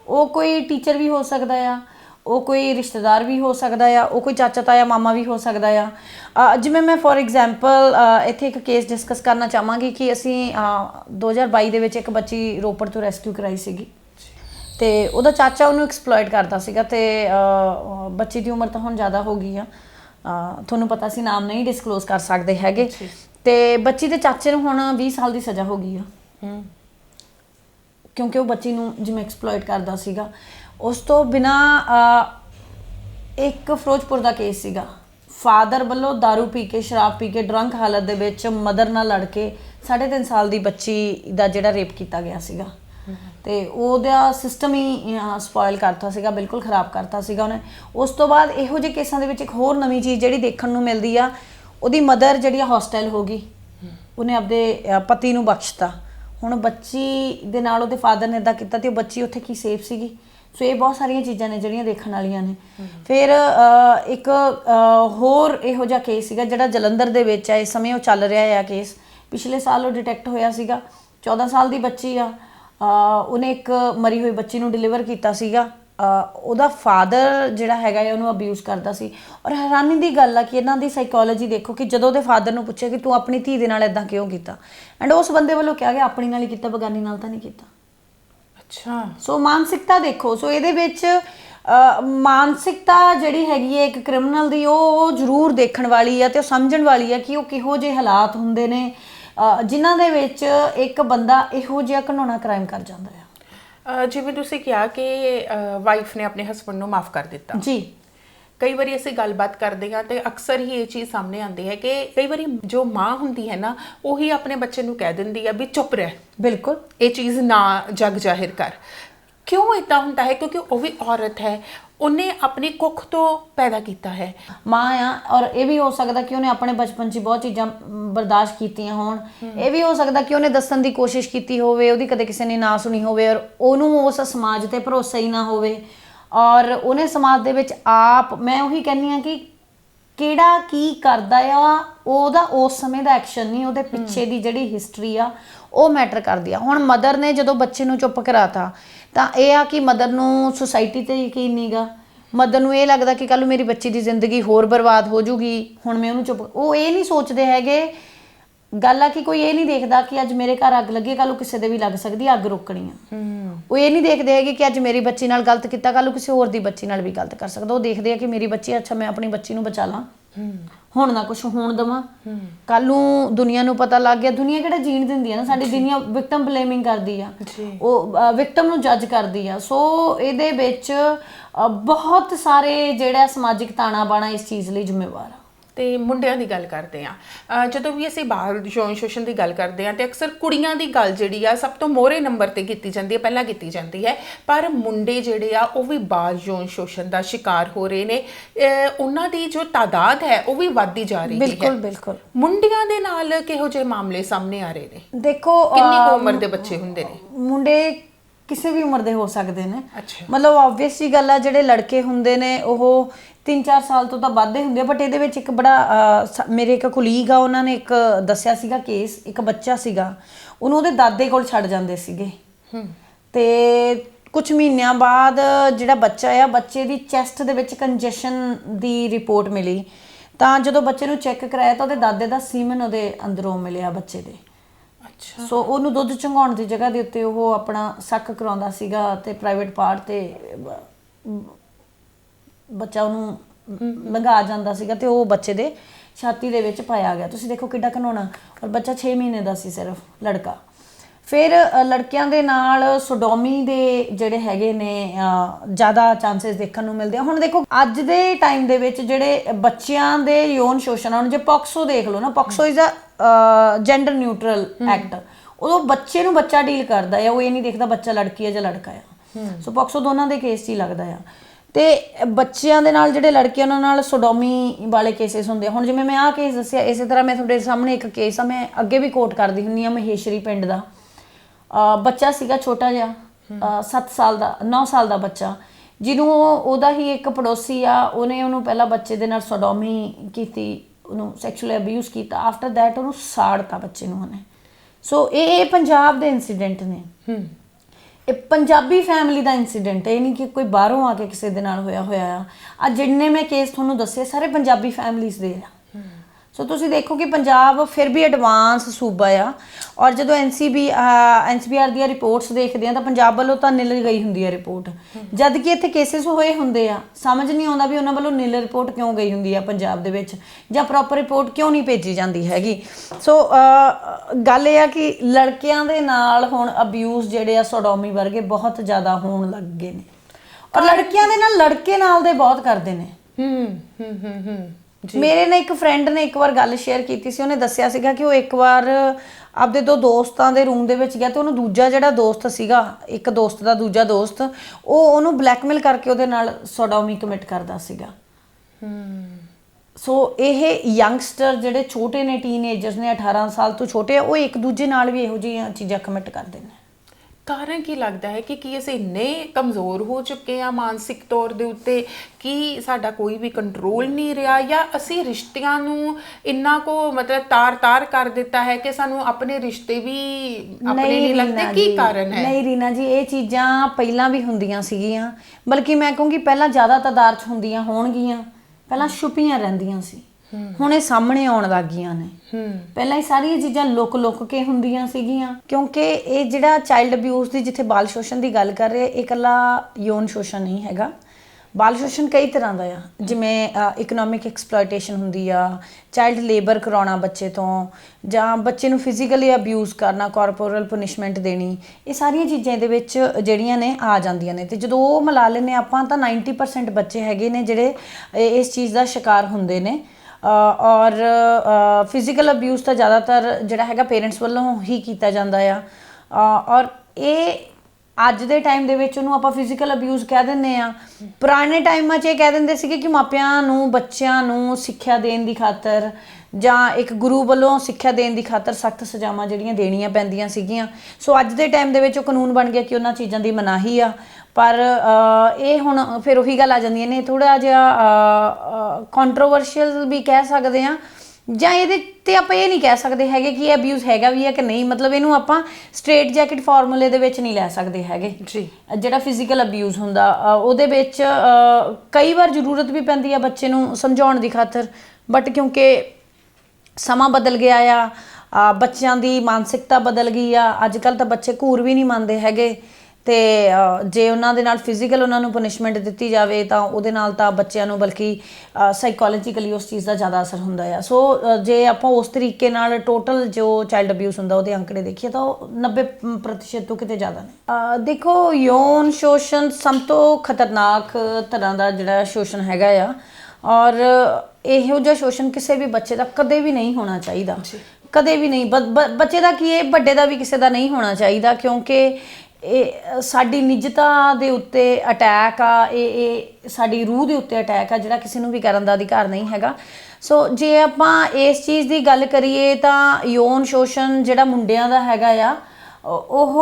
ਉਹ ਕੋਈ ਟੀਚਰ ਵੀ ਹੋ ਸਕਦਾ ਆ ਉਹ ਕੋਈ ਰਿਸ਼ਤੇਦਾਰ ਵੀ ਹੋ ਸਕਦਾ ਆ ਉਹ ਕੋਈ ਚਾਚਾ ਤਾਇਆ ਮਾਮਾ ਵੀ ਹੋ ਸਕਦਾ ਆ। ਜਿਵੇਂ ਮੈਂ ਫੋਰ ਐਗਜ਼ਾਮਪਲ ਇੱਥੇ ਇੱਕ ਕੇਸ ਡਿਸਕਸ ਕਰਨਾ ਚਾਹਾਂਗੀ ਕਿ ਅਸੀਂ ਅ, 2022 ਦੇ ਵਿੱਚ ਇੱਕ ਬੱਚੀ ਰੋਪੜ ਤੋਂ ਰੈਸਕਿਊ ਕਰਾਈ ਸੀਗੀ। ਤੇ ਉਹਦਾ ਚਾਚਾ ਉਹਨੂੰ ਐਕਸਪਲੋਇਟ ਕਰਦਾ ਸੀਗਾ ਤੇ ਬੱਚੀ ਦੀ ਉਮਰ ਤਾਂ ਹੁਣ ਜ਼ਿਆਦਾ ਹੋ ਗਈ ਆ। ਤੁਹਾਨੂੰ ਪਤਾ ਸੀ ਨਾਮ ਨਹੀਂ ਡਿਸਕਲੋਜ਼ ਕਰ ਸਕਦੇ ਹੈਗੇ। ਤੇ ਬੱਚੀ ਦੇ ਚਾਚੇ ਨੂੰ ਹੁਣ 20 ਸਾਲ ਦੀ ਸਜ਼ਾ ਹੋ ਗਈ ਆ। ਕਿਉਂਕਿ ਉਹ ਬੱਚੀ ਨੂੰ ਜਿਵੇਂ ਐਕਸਪਲੋਇਟ ਕਰਦਾ ਸੀਗਾ। ਉਸ ਤੋਂ ਬਿਨਾ ਇੱਕ ਫਿਰੋਜ਼ਪੁਰ ਦਾ ਕੇਸ ਸੀਗਾ। ਫਾਦਰ ਵੱਲੋਂ दारू ਪੀ ਕੇ ਸ਼ਰਾਬ ਪੀ ਕੇ ਡਰੰਕ ਹਾਲਤ ਦੇ ਵਿੱਚ ਮਦਰ ਨਾਲ ਲੜ ਕੇ 3.5 ਸਾਲ ਦੀ ਬੱਚੀ ਦਾ ਜਿਹੜਾ ਰੇਪ ਕੀਤਾ ਗਿਆ ਸੀਗਾ। ਤੇ ਉਹਦਾ ਸਿਸਟਮ ਹੀ ਸਪੋਇਲ ਕਰਤਾ ਸੀਗਾ, ਬਿਲਕੁਲ ਖਰਾਬ ਕਰਤਾ ਸੀਗਾ ਉਹਨੇ। ਉਸ ਤੋਂ ਬਾਅਦ ਇਹੋ ਜਿਹੇ ਕੇਸਾਂ ਦੇ ਵਿੱਚ ਇੱਕ ਹੋਰ ਨਵੀਂ ਚੀਜ਼ ਜਿਹੜੀ ਦੇਖਣ ਨੂੰ ਮਿਲਦੀ ਆ, ਉਹਦੀ ਮਦਰ ਜਿਹੜੀ ਆ ਹੌਸਟਲ ਹੋ ਗਈ। ਉਹਨੇ ਆਪਦੇ ਪਤੀ ਨੂੰ ਬਖਸ਼ਤਾ। ਹੁਣ ਬੱਚੀ ਦੇ ਨਾਲ ਉਹਦੇ ਫਾਦਰ ਨੇ ਇਦਾਂ ਕੀਤਾ ਤੇ ਉਹ ਬੱਚੀ ਉੱਥੇ ਕੀ ਸੇਫ ਸੀਗੀ? ਸੋ ਇਹ ਬਹੁਤ ਸਾਰੀਆਂ ਚੀਜ਼ਾਂ ਨੇ ਜਿਹੜੀਆਂ ਦੇਖਣ ਵਾਲੀਆਂ ਨੇ। ਫਿਰ ਇੱਕ ਹੋਰ ਇਹੋ ਜਿਹਾ ਕੇਸ ਸੀਗਾ ਜਿਹੜਾ ਜਲੰਧਰ ਦੇ ਵਿੱਚ ਆ। ਇਸ ਸਮੇਂ ਉਹ ਚੱਲ ਰਿਹਾ ਹੈ ਕੇਸ ਪਿਛਲੇ ਸਾਲ ਉਹ ਡਿਟੈਕਟ ਹੋਇਆ ਸੀਗਾ। 14 ਸਾਲ ਦੀ ਬੱਚੀ ਆ। ਉਹਨੇ ਇੱਕ ਮਰੀ ਹੋਈ ਬੱਚੀ ਨੂੰ ਡਿਲੀਵਰ ਕੀਤਾ ਸੀਗਾ। ਉਹਦਾ ਫਾਦਰ ਜਿਹੜਾ ਹੈਗਾ ਹੈ ਉਹਨੂੰ ਅਬਿਊਜ਼ ਕਰਦਾ ਸੀ। ਔਰ ਹੈਰਾਨੀ ਦੀ ਗੱਲ ਆ ਕਿ ਇਹਨਾਂ ਦੀ ਸਾਈਕੋਲੋਜੀ ਦੇਖੋ ਕਿ ਜਦੋਂ ਉਹਦੇ ਫਾਦਰ ਨੂੰ ਪੁੱਛਿਆ ਕਿ ਤੂੰ ਆਪਣੀ ਧੀ ਦੇ ਨਾਲ ਇਦਾਂ ਕਿਉਂ ਕੀਤਾ? ਐਂਡ ਉਸ ਬੰਦੇ ਵੱਲੋਂ ਕਿਹਾ ਗਿਆ ਆਪਣੀ ਨਾਲ ਹੀ ਕੀਤਾ ਬਗਾਨੀ ਨਾਲ ਤਾਂ ਨਹੀਂ ਕੀਤਾ। ਅੱਛਾ। ਸੋ ਮਾਨਸਿਕਤਾ ਦੇਖੋ। ਸੋ ਇਹਦੇ ਵਿੱਚ ਮਾਨਸਿਕਤਾ ਜਿਹੜੀ ਹੈਗੀ ਹੈ ਇੱਕ ਕ੍ਰਿਮੀਨਲ ਦੀ ਉਹ ਜ਼ਰੂਰ ਦੇਖਣ ਵਾਲੀ ਹੈ ਤੇ ਉਹ ਸਮਝਣ ਵਾਲੀ ਹੈ ਕਿ ਉਹ ਕਿਹੋ ਜਿਹੇ ਹਾਲਾਤ ਹੁੰਦੇ ਨੇ। ਜਿਨ੍ਹਾਂ ਦੇ ਵਿੱਚ ਇੱਕ ਬੰਦਾ ਇਹੋ ਜਿਹਾ ਘਿਨਾਉਣਾ ਕ੍ਰਾਈਮ ਕਰ ਜਾਂਦਾ ਹੈ ਜਿਵੇਂ ਤੁਸੀਂ ਕਿਹਾ ਕਿ ਵਾਈਫ ਨੇ ਆਪਣੇ ਹਸਬੰਡ ਨੂੰ ਮਾਫ ਕਰ ਦਿੱਤਾ। ਜੀ। ਕਈ ਵਾਰੀ ਅਸੀਂ ਗੱਲਬਾਤ ਕਰਦੇ ਹਾਂ ਤੇ ਅਕਸਰ ਹੀ ਇਹ ਚੀਜ਼ ਸਾਹਮਣੇ ਆਉਂਦੀ ਹੈ ਕਿ ਕਈ ਵਾਰੀ ਜੋ ਮਾਂ ਹੁੰਦੀ ਹੈ ਨਾ ਉਹੀ ਆਪਣੇ ਬੱਚੇ ਨੂੰ ਕਹਿ ਦਿੰਦੀ ਹੈ ਵੀ ਚੁੱਪ ਰਹਿ। ਬਿਲਕੁਲ। ਇਹ ਚੀਜ਼ ਨਾ ਜਗ ਜ਼ਾਹਿਰ ਕਰ। ਕਿਉਂ ਇਦਾਂ ਹੁੰਦਾ ਹੈ? ਕਿਉਂਕਿ ਉਹ ਵੀ ਔਰਤ ਹੈ। ਉਹਨੇ ਆਪਣੀ ਕੁੱਖ ਤੋਂ ਪੈਦਾ ਕੀਤਾ ਹੈ। ਮਾਂ ਆ ਔਰ ਇਹ ਵੀ ਹੋ ਸਕਦਾ ਕਿ ਉਹਨੇ ਆਪਣੇ ਬਚਪਨ 'ਚ ਬਹੁਤ ਚੀਜ਼ਾਂ ਬਰਦਾਸ਼ਤ ਕੀਤੀਆਂ ਹੋਣ। ਇਹ ਵੀ ਹੋ ਸਕਦਾ ਕਿ ਉਹਨੇ ਦੱਸਣ ਦੀ ਕੋਸ਼ਿਸ਼ ਕੀਤੀ ਹੋਵੇ ਉਹਦੀ ਕਦੇ ਕਿਸੇ ਨੇ ਨਾ ਸੁਣੀ ਹੋਵੇ ਔਰ ਉਹਨੂੰ ਉਸ ਸਮਾਜ ਤੇ ਭਰੋਸਾ ਹੀ ਨਾ ਹੋਵੇ। ਔਰ ਉਹਨੇ ਸਮਾਜ ਦੇ ਵਿੱਚ ਆਪ ਮੈਂ ਉਹੀ ਕਹਿੰਨੀ ਆ ਕਿ ਕਿਹੜਾ ਕੀ ਕਰਦਾ ਆ, ਉਹਦਾ ਉਸ ਸਮੇਂ ਦਾ ਐਕਸ਼ਨ ਨਹੀਂ, ਉਹਦੇ ਪਿੱਛੇ ਦੀ ਜਿਹੜੀ ਹਿਸਟਰੀ ਆ, ਉਹ ਮੈਟਰ ਕਰਦੀ ਆ। ਹੁਣ ਮਦਰ ਨੇ ਜਦੋਂ ਬੱਚੇ ਨੂੰ ਚੁੱਪ ਕਰਾਤਾ, ਤਾਂ ਇਹ ਆ ਕਿ ਮਦਰ ਨੂੰ ਸੁਸਾਇਟੀ ਤੇ ਯਕੀਨ ਨਹੀਂਗਾ ਮਦਰ ਨੂੰ ਇਹ ਲੱਗਦਾ ਕਿ ਕੱਲ ਮੇਰੀ ਬੱਚੀ ਦੀ ਜ਼ਿੰਦਗੀ ਹੋਰ ਬਰਬਾਦ ਹੋ ਜੂਗੀ, ਹੁਣ ਮੈਂ ਉਹਨੂੰ ਚੁੱਪ ਉਹ ਇਹ ਨਹੀਂ ਸੋਚਦੇ ਹੈਗੇ ਗੱਲ ਆ ਕਿ ਕੋਈ ਇਹ ਨਹੀਂ ਦੇਖਦਾ ਕਿ ਅੱਜ ਮੇਰੇ ਘਰ ਅੱਗ ਲੱਗੀ ਕੱਲ ਨੂੰ ਕਿਸੇ ਦੇ ਵੀ ਲੱਗ ਸਕਦੀ ਹੈ ਅੱਗ ਰੋਕਣੀ ਆ। ਉਹ ਇਹ ਨਹੀਂ ਦੇਖਦੇ ਹੈਗੇ ਕਿ ਅੱਜ ਮੇਰੀ ਬੱਚੀ ਨਾਲ ਗਲਤ ਕੀਤਾ ਕੱਲ ਨੂੰ ਕਿਸੇ ਹੋਰ ਦੀ ਬੱਚੀ ਨਾਲ ਵੀ ਗਲਤ ਕਰ ਸਕਦਾ। ਉਹ ਦੇਖਦੇ ਆ ਕਿ ਮੇਰੀ ਬੱਚੀ ਅੱਛਾ ਮੈਂ ਆਪਣੀ ਬੱਚੀ ਨੂੰ ਬਚਾ ਲਾਂ। ਹੁਣ ਨਾ ਕੁਝ ਹੋਣ ਦਵਾਂ। ਕੱਲ ਨੂੰ ਦੁਨੀਆ ਨੂੰ ਪਤਾ ਲੱਗ ਗਿਆ ਦੁਨੀਆ ਕਿਹੜਾ ਜੀਣ ਦਿੰਦੀ ਆ ਨਾ ਸਾਡੀ ਦੁਨੀਆ ਵਿਕਟਮ ਬਲੇਮਿੰਗ ਕਰਦੀ ਆ। ਜੀ। ਉਹ ਵਿਕਟਮ ਨੂੰ ਜੱਜ ਕਰਦੀ ਆ। ਸੋ ਇਹਦੇ ਵਿੱਚ ਅ, ਬਹੁਤ ਸਾਰੇ ਜਿਹੜਾ ਸਮਾਜਿਕ ਤਾਣਾ ਬਾਣਾ ਇਸ ਚੀਜ਼ ਲਈ ਜ਼ਿੰਮੇਵਾਰ ਆ। ਤੇ ਮੁੰਡਿਆਂ ਦੀ ਗੱਲ ਕਰਦੇ ਆ ਜਦੋਂ ਵੀ ਅਸੀਂ ਬਾਲ ਯੌਨ ਸ਼ੋਸ਼ਣ ਦੀ ਗੱਲ ਕਰਦੇ ਆ ਤੇ ਅਕਸਰ ਕੁੜੀਆਂ ਦੀ ਗੱਲ ਜਿਹੜੀ ਆ ਸਭ ਤੋਂ ਮੋਹਰੇ ਨੰਬਰ ਤੇ ਕੀਤੀ ਜਾਂਦੀ ਹੈ ਪਹਿਲਾਂ ਕੀਤੀ ਜਾਂਦੀ ਹੈ। ਪਰ ਮੁੰਡੇ ਜਿਹੜੇ ਆ ਉਹ ਵੀ ਬਾਲ ਯੌਨ ਸ਼ੋਸ਼ਣ ਦਾ ਸ਼ਿਕਾਰ ਹੋ ਰਹੇ ਨੇ। ਉਹਨਾਂ ਦੀ ਜੋ ਤਾਦਾਦ ਹੈ ਉਹ ਵੀ ਵੱਧਦੀ ਜਾ ਰਹੀ ਹੈ। ਬਿਲਕੁਲ ਬਿਲਕੁਲ। ਮੁੰਡਿਆਂ ਦੇ ਨਾਲ ਕਿਹੋ ਜਿਹੇ ਮਾਮਲੇ ਸਾਹਮਣੇ ਆ ਰਹੇ ਨੇ? ਦੇਖੋ ਕਿੰਨੀ ਉਮਰ ਦੇ ਬੱਚੇ ਹੁੰਦੇ ਨੇ? ਮੁੰਡੇ ਕਿਸੇ ਵੀ ਉਮਰ ਦੇ ਹੋ ਸਕਦੇ ਨੇ। ਅੱਛਾ। ਮਤਲਬ ਆਬਵੀਅਸ ਜੀ ਗੱਲ ਆ ਜਿਹੜੇ ਲੜਕੇ ਹੁੰਦੇ ਨੇ ਉਹ 3-4 ਸਾਲ ਤੋਂ ਤਾਂ ਵੱਧ ਹੀ ਹੁੰਦੇ ਆ ਬਟ ਇਹਦੇ ਵਿੱਚ ਇੱਕ ਬੜਾ ਅਹ, ਸ- ਮੇਰੇ ਇੱਕ ਕੁਲੀਗ ਆ ਉਹਨਾਂ ਨੇ ਇੱਕ ਦੱਸਿਆ ਸੀਗਾ ਕੇਸ ਇੱਕ ਬੱਚਾ ਸੀਗਾ ਉਹਨੂੰ ਉਹਦੇ ਦਾਦੇ ਕੋਲ ਛੱਡ ਜਾਂਦੇ ਸੀਗੇ। ਤੇ ਕੁਝ ਮਹੀਨਿਆਂ ਬਾਅਦ ਜਿਹੜਾ ਬੱਚਾ ਆ ਬੱਚੇ ਦੀ ਚੈਸਟ ਦੇ ਵਿੱਚ ਕੰਜੈਸ਼ਨ ਦੀ ਰਿਪੋਰਟ ਮਿਲੀ। ਤਾਂ ਜਦੋਂ ਬੱਚੇ ਨੂੰ ਚੈੱਕ ਕਰਾਇਆ ਤਾਂ ਉਹਦੇ ਦਾਦੇ ਦਾ ਸੀਮਨ ਉਹਦੇ ਅੰਦਰੋਂ ਮਿਲਿਆ ਬੱਚੇ ਦੇ। ਅੱਛਾ। ਸੋ ਉਹਨੂੰ ਦੁੱਧ ਚੰਗਾਉਣ ਦੀ ਜਗ੍ਹਾ ਦੇ ਉੱਤੇ ਉਹ ਆਪਣਾ ਸ਼ੱਕ ਕਰਾਉਂਦਾ ਸੀਗਾ ਤੇ ਪ੍ਰਾਈਵੇਟ ਪਾਰਟ ਤੇ ਬੱਚਾ ਉਹਨੂੰ ਲੰਘਾ ਜਾਂਦਾ ਸੀਗਾ ਤੇ ਉਹ ਬੱਚੇ ਦੇ ਛਾਤੀ ਦੇ ਵਿੱਚ ਪਾਇਆ ਗਿਆ। ਤੁਸੀਂ ਦੇਖੋ ਕਿੱਡਾ ਘਨੋਣਾ ਔਰ ਬੱਚਾ 6 ਮਹੀਨੇ ਦਾ ਸੀ ਸਿਰਫ ਲੜਕਾ। ਫਿਰ ਲੜਕਿਆਂ ਦੇ ਨਾਲ ਸੋਡੋਮੀ ਦੇ ਜਿਹੜੇ ਹੈਗੇ ਨੇ ਜ਼ਿਆਦਾ ਚਾਂਸਸ ਦੇਖਣ ਨੂੰ ਮਿਲਦੇ ਆ। ਹੁਣ ਦੇਖੋ ਅੱਜ ਦੇ ਟਾਈਮ ਦੇ ਵਿੱਚ ਜਿਹੜੇ ਬੱਚਿਆਂ ਦੇ ਯੋਨ ਸ਼ੋਸ਼ਣ ਹੁਣ ਜੇ ਪੌਕਸੋ ਦੇਖ ਲਓ ਨਾ POCSO is a gender neutral act ਉਦੋਂ ਬੱਚੇ ਨੂੰ ਬੱਚਾ ਡੀਲ ਕਰਦਾ ਆ ਉਹ ਇਹ ਨਹੀਂ ਦੇਖਦਾ ਬੱਚਾ ਲੜਕੀ ਹੈ ਜਾਂ ਲੜਕਾ ਆ। ਸੋ ਪੌਕਸੋ ਦੋਨਾਂ ਦੇ ਕੇਸ ਹੀ ਲੱਗਦਾ ਆ। ਤੇ ਬੱਚਿਆਂ ਦੇ ਨਾਲ ਜਿਹੜੇ ਲੜਕੇ ਉਹਨਾਂ ਨਾਲ ਸੋਡੋਮੀ ਵਾਲੇ ਕੇਸਿਸ ਹੁੰਦੇ ਹੁਣ ਜਿਵੇਂ ਮੈਂ ਆਹ ਕੇਸ ਦੱਸਿਆ ਇਸੇ ਤਰ੍ਹਾਂ ਮੈਂ ਤੁਹਾਡੇ ਸਾਹਮਣੇ ਇੱਕ ਕੇਸ ਆ ਮੈਂ ਅੱਗੇ ਵੀ ਕੋਟ ਕਰਦੀ ਹੁੰਨੀ ਆ ਮਹੇਸ਼ਰੀ ਪਿੰਡ ਦਾ। ਬੱਚਾ ਸੀਗਾ ਛੋਟਾ ਜਿਹਾ 7 ਸਾਲ ਦਾ 9 ਸਾਲ ਦਾ ਬੱਚਾ। ਜਿਹਨੂੰ ਉਹ- ਉਹਦਾ ਹੀ ਇੱਕ ਪੜੋਸੀ ਆ ਉਹਨੇ ਉਹਨੂੰ ਪਹਿਲਾਂ ਬੱਚੇ ਦੇ ਨਾਲ ਸੋਡੋਮੀ ਕੀਤੀ। ਉਹਨੂੰ ਸੈਕਸ਼ੂਅਲ ਅਬਿਊਜ਼ ਕੀਤਾ। ਆਫਟਰ ਥੈਟ ਉਹਨੂੰ ਸਾੜਤਾ ਬੱਚੇ ਨੂੰ ਉਹਨੇ। ਸੋ ਇਹ ਇਹ ਪੰਜਾਬ ਦੇ ਇਨਸੀਡੈਂਟ ਨੇ। ਹੂੰ। ਇਹ ਪੰਜਾਬੀ ਫੈਮਿਲੀ ਦਾ ਇਨਸੀਡੈਂਟ ਹੈ। ਇਹ ਨਹੀਂ ਕਿ ਕੋਈ ਬਾਹਰੋਂ ਆ ਕੇ ਕਿਸੇ ਦੇ ਨਾਲ ਹੋਇਆ ਹੋਇਆ ਆ। ਆ ਜਿੰਨੇ ਮੈਂ ਕੇਸ ਤੁਹਾਨੂੰ ਦੱਸੇ ਸਾਰੇ ਪੰਜਾਬੀ ਫੈਮਿਲੀਜ਼ ਦੇ ਆ। ਸੋ ਤੁਸੀਂ ਦੇਖੋ ਕਿ ਪੰਜਾਬ ਫਿਰ ਵੀ ਐਡਵਾਂਸ ਸੂਬਾ ਆ। ਔਰ ਜਦੋਂ ਐਨਸੀਬੀ ਐਨਸੀਬੀਆਰ ਦੀਆਂ ਰਿਪੋਰਟਸ ਦੇਖਦੇ ਆ ਤਾਂ ਪੰਜਾਬ ਵੱਲੋਂ ਤਾਂ ਨਿਲ ਗਈ ਹੁੰਦੀ ਹੈ ਰਿਪੋਰਟ ਜਦ ਕਿ ਇੱਥੇ ਕੇਸਿਸ ਹੋਏ ਹੁੰਦੇ ਆ। ਸਮਝ ਨਹੀਂ ਆਉਂਦਾ ਵੀ ਉਹਨਾਂ ਵੱਲੋਂ ਨਿਲ ਰਿਪੋਰਟ ਕਿਉਂ ਗਈ ਹੁੰਦੀ ਆ ਪੰਜਾਬ ਦੇ ਵਿੱਚ, ਜਾਂ ਪ੍ਰੋਪਰ ਰਿਪੋਰਟ ਕਿਉਂ ਨਹੀਂ ਭੇਜੀ ਜਾਂਦੀ ਹੈਗੀ। ਸੋ ਗੱਲ ਇਹ ਆ ਕਿ ਲੜਕਿਆਂ ਦੇ ਨਾਲ ਹੁਣ ਅਬਿਊਜ਼ ਜਿਹੜੇ ਆ ਸੋਡੋਮੀ ਵਰਗੇ ਬਹੁਤ ਜ਼ਿਆਦਾ ਹੋਣ ਲੱਗ ਗਏ ਨੇ। ਔਰ ਲੜਕੀਆਂ ਦੇ ਨਾਲ ਲੜਕੇ ਨਾਲ ਦੇ ਬਹੁਤ ਕਰਦੇ ਨੇ। ਹੂੰ ਹੂੰ ਹੂੰ ਹੂੰ। ਮੇਰੇ ਨਾਲ ਇੱਕ ਫਰੈਂਡ ਨੇ ਇੱਕ ਵਾਰ ਗੱਲ ਸ਼ੇਅਰ ਕੀਤੀ ਸੀ ਉਹਨੇ ਦੱਸਿਆ ਸੀਗਾ ਕਿ ਉਹ ਇੱਕ ਵਾਰ ਆਪਦੇ ਦੋ ਦੋਸਤਾਂ ਦੇ ਰੂਮ ਦੇ ਵਿੱਚ ਗਿਆ ਤੇ ਉਹਨੂੰ ਦੂਜਾ ਜਿਹੜਾ ਦੋਸਤ ਸੀਗਾ ਇੱਕ ਦੋਸਤ ਦਾ ਦੂਜਾ ਦੋਸਤ ਉਹ ਉਹਨੂੰ ਬਲੈਕਮੇਲ ਕਰਕੇ ਉਹਦੇ ਨਾਲ ਸੋਡੋਮੀ ਕਮਿਟ ਕਰਦਾ ਸੀਗਾ। ਹੂੰ। ਸੋ ਇਹ ਯੰਗਸਟਰ ਜਿਹੜੇ ਛੋਟੇ ਨੇ ਟੀਨੇਜਰਸ ਨੇ 18 ਸਾਲ ਤੋਂ ਛੋਟੇ ਆ ਉਹ ਇੱਕ ਦੂਜੇ ਨਾਲ ਵੀ ਇਹੋ ਜਿਹੀਆਂ ਚੀਜ਼ਾਂ ਕਮਿਟ ਕਰਦੇ ਨੇ। ਕਾਰਨ ਕੀ ਲੱਗਦਾ ਹੈ ਕਿ ਕੀ ਅਸੀਂ ਇੰਨੇ ਕਮਜ਼ੋਰ ਹੋ ਚੁੱਕੇ ਆ ਮਾਨਸਿਕ ਤੌਰ ਦੇ ਉੱਤੇ? ਕਿ ਸਾਡਾ ਕੋਈ ਵੀ ਕੰਟਰੋਲ ਨਹੀਂ ਰਿਹਾ ਜਾਂ ਅਸੀਂ ਰਿਸ਼ਤਿਆਂ ਨੂੰ ਇੰਨਾ ਕੋ ਮਤਲਬ ਤਾਰ-ਤਾਰ ਕਰ ਦਿੱਤਾ ਹੈ ਕਿ ਸਾਨੂੰ ਆਪਣੇ ਰਿਸ਼ਤੇ ਵੀ ਆਪਣੇ ਨਹੀਂ ਲੱਗਦੇ? ਕੀ ਕਾਰਨ ਹੈ? ਨਹੀਂ ਰੀਨਾ ਜੀ ਇਹ ਚੀਜ਼ਾਂ ਪਹਿਲਾਂ ਵੀ ਹੁੰਦੀਆਂ ਸੀਗੀਆਂ। ਬਲਕਿ ਮੈਂ ਕਹੂੰਗੀ ਪਹਿਲਾਂ ਜ਼ਿਆਦਾ ਤਾਦਾਦ 'ਚ ਹੁੰਦੀਆਂ ਹੋਣਗੀਆਂ। ਪਹਿਲਾਂ ਛੁਪੀਆਂ ਰਹਿੰਦੀਆਂ ਸੀ। ਹੁਣ ਇਹ ਸਾਹਮਣੇ ਆਉਣ ਲੱਗ ਗਈਆਂ ਨੇ ਪਹਿਲਾਂ ਇਹ ਸਾਰੀਆਂ ਚੀਜ਼ਾਂ ਲੁਕ-ਲੁਕ ਕੇ ਹੁੰਦੀਆਂ ਸੀਗੀਆਂ ਕਿਉਂਕਿ ਇਹ ਜਿਹੜਾ ਚਾਈਲਡ ਅਬਿਊਜ਼ ਦੀ ਜਿੱਥੇ ਬਾਲ ਸ਼ੋਸ਼ਣ ਦੀ ਗੱਲ ਕਰ ਰਹੇ ਇਹ ਇਕੱਲਾ ਯੋਨ ਸ਼ੋਸ਼ਣ ਨਹੀਂ ਹੈਗਾ। ਬਾਲ ਸ਼ੋਸ਼ਣ ਕਈ ਤਰ੍ਹਾਂ ਦਾ ਆ ਜਿਵੇਂ ਇਕਨੋਮਿਕ ਐਕਸਪਲੋਇਟੇਸ਼ਨ ਹੁੰਦੀ ਆ ਚਾਈਲਡ ਲੇਬਰ ਕਰਾਉਣਾ ਬੱਚੇ ਤੋਂ ਜਾਂ ਬੱਚੇ ਨੂੰ ਫਿਜ਼ੀਕਲੀ ਅਬਿਊਜ਼ ਕਰਨਾ ਕਾਰਪੋਰਲ ਪਨਿਸ਼ਮੈਂਟ ਦੇਣੀ ਇਹ ਸਾਰੀਆਂ ਚੀਜ਼ਾਂ ਇਹਦੇ ਵਿੱਚ ਜਿਹੜੀਆਂ ਨੇ ਆ ਜਾਂਦੀਆਂ ਨੇ। ਤੇ ਜਦੋਂ ਉਹ ਮਿਲਾ ਲੈਨੇ ਆਪਾਂ ਤਾਂ 90% ਬੱਚੇ ਹੈਗੇ ਨੇ ਜਿਹੜੇ ਇਸ ਚੀਜ਼ ਦਾ ਸ਼ਿਕਾਰ ਹੁੰਦੇ ਨੇ। ਔਰ ਫਿਜ਼ੀਕਲ ਅਬਿਊਜ਼ ਤਾਂ ਜ਼ਿਆਦਾਤਰ ਜਿਹੜਾ ਹੈਗਾ ਪੇਰੈਂਟਸ ਵੱਲੋਂ ਹੀ ਕੀਤਾ ਜਾਂਦਾ ਆ। ਔਰ ਇਹ ਅੱਜ ਦੇ ਟਾਈਮ ਦੇ ਵਿੱਚ ਉਹਨੂੰ ਆਪਾਂ ਫਿਜ਼ੀਕਲ ਅਬਿਊਜ਼ ਕਹਿ ਦਿੰਦੇ ਆ ਪੁਰਾਣੇ ਟਾਈਮਾਂ 'ਚ ਇਹ ਕਹਿ ਦਿੰਦੇ ਸੀਗੇ ਕਿ ਮਾਪਿਆਂ ਨੂੰ, ਬੱਚਿਆਂ ਨੂੰ ਸਿੱਖਿਆ ਦੇਣ ਦੀ ਖਾਤਰ ਜਾਂ ਇੱਕ ਗੁਰੂ ਵੱਲੋਂ ਸਿੱਖਿਆ ਦੇਣ ਦੀ ਖਾਤਰ ਸਖਤ ਸਜ਼ਾਵਾਂ ਜਿਹੜੀਆਂ ਦੇਣੀਆਂ ਪੈਂਦੀਆਂ ਸੀਗੀਆਂ। ਸੋ ਅੱਜ ਦੇ ਟਾਈਮ ਦੇ ਵਿੱਚ ਉਹ ਕਾਨੂੰਨ ਬਣ ਗਿਆ ਕਿ ਉਹਨਾਂ ਚੀਜ਼ਾਂ ਦੀ ਮਨਾਹੀ ਆ। ਪਰ ਇਹ ਹੁਣ ਫਿਰ ਉਹੀ ਗੱਲ ਆ ਜਾਂਦੀ ਨੇ ਥੋੜਾ ਜਿਹਾ ਕੰਟਰੋਵਰਸ਼ੀਅਲ ਵੀ ਕਹਿ ਸਕਦੇ ਆ ਜਾਂ ਇਹਦੇ ਤੇ ਆਪਾਂ ਇਹ ਨਹੀਂ ਕਹਿ ਸਕਦੇ ਹੈਗੇ ਕਿ ਇਹ ਅਬਿਊਜ਼ ਹੈਗਾ ਵੀ ਹੈ ਕਿ ਨਹੀਂ। ਮਤਲਬ ਇਹਨੂੰ ਆਪਾਂ ਸਟ੍ਰੇਟ ਜੈਕਟ ਫਾਰਮੂਲੇ ਦੇ ਵਿੱਚ ਨਹੀਂ ਲੈ ਸਕਦੇ ਹੈਗੇ। ਜੀ। ਜਿਹੜਾ ਫਿਜ਼ੀਕਲ ਅਬਿਊਜ਼ ਹੁੰਦਾ ਅ, ਉਹਦੇ ਵਿੱਚ ਅ, ਕਈ ਵਾਰ ਜ਼ਰੂਰਤ ਵੀ ਪੈਂਦੀ ਆ ਬੱਚੇ ਨੂੰ ਸਮਝਾਉਣ ਦੀ ਖਾਤਰ। ਬਟ ਕਿਉਂਕਿ ਸਮਾਂ ਬਦਲ ਗਿਆ ਆ ਆ ਬੱਚਿਆਂ ਦੀ ਮਾਨਸਿਕਤਾ ਬਦਲ ਗਈ ਆ। ਅੱਜ ਕੱਲ ਤਾਂ ਬੱਚੇ ਘੂਰ ਵੀ ਨਹੀਂ ਮੰਨਦੇ ਹੈਗੇ। ਤੇ ਜੇ ਉਹਨਾਂ ਦੇ ਨਾਲ ਫਿਜ਼ੀਕਲ ਉਹਨਾਂ ਨੂੰ ਪਨਿਸ਼ਮੈਂਟ ਦਿੱਤੀ ਜਾਵੇ ਤਾਂ ਉਹਦੇ ਨਾਲ ਤਾਂ ਬੱਚਿਆਂ ਨੂੰ ਬਲਕਿ ਸਾਈਕੋਲੋਜੀਕਲੀ ਉਸ ਚੀਜ਼ ਦਾ ਜ਼ਿਆਦਾ ਅਸਰ ਹੁੰਦਾ ਆ। ਸੋ ਜੇ ਆਪਾਂ ਉਸ ਤਰੀਕੇ ਨਾਲ ਟੋਟਲ ਜੋ ਚਾਈਲਡ ਅਬਿਊਜ਼ ਹੁੰਦਾ ਉਹਦੇ ਅੰਕੜੇ ਦੇਖੀਏ ਤਾਂ ਉਹ 90% ਤੋਂ ਕਿਤੇ ਜ਼ਿਆਦਾ ਨੇ ਦੇਖੋ ਯੌਨ ਸ਼ੋਸ਼ਣ ਸਭ ਤੋਂ ਖਤਰਨਾਕ ਤਰ੍ਹਾਂ ਦਾ ਜਿਹੜਾ ਸ਼ੋਸ਼ਣ ਹੈਗਾ ਆ ਔਰ ਇਹੋ ਜਿਹਾ ਸ਼ੋਸ਼ਣ ਕਿਸੇ ਵੀ ਬੱਚੇ ਦਾ ਕਦੇ ਵੀ ਨਹੀਂ ਹੋਣਾ ਚਾਹੀਦਾ। ਕਦੇ ਵੀ ਨਹੀਂ ਬੱਚੇ ਦਾ ਕੀ ਹੈ ਵੱਡੇ ਦਾ ਵੀ ਕਿਸੇ ਦਾ ਨਹੀਂ ਹੋਣਾ ਚਾਹੀਦਾ ਕਿਉਂਕਿ ਇਹ ਸਾਡੀ ਨਿਜਤਾ ਦੇ ਉੱਤੇ ਅਟੈਕ ਆ ਇਹ ਇਹ ਸਾਡੀ ਰੂਹ ਦੇ ਉੱਤੇ ਅਟੈਕ ਆ ਜਿਹੜਾ ਕਿਸੇ ਨੂੰ ਵੀ ਕਰਨ ਦਾ ਅਧਿਕਾਰ ਨਹੀਂ ਹੈਗਾ। ਸੋ ਜੇ ਆਪਾਂ ਇਸ ਚੀਜ਼ ਦੀ ਗੱਲ ਕਰੀਏ ਤਾਂ ਯੌਨ ਸ਼ੋਸ਼ਣ ਜਿਹੜਾ ਮੁੰਡਿਆਂ ਦਾ ਹੈਗਾ ਆ ਉਹ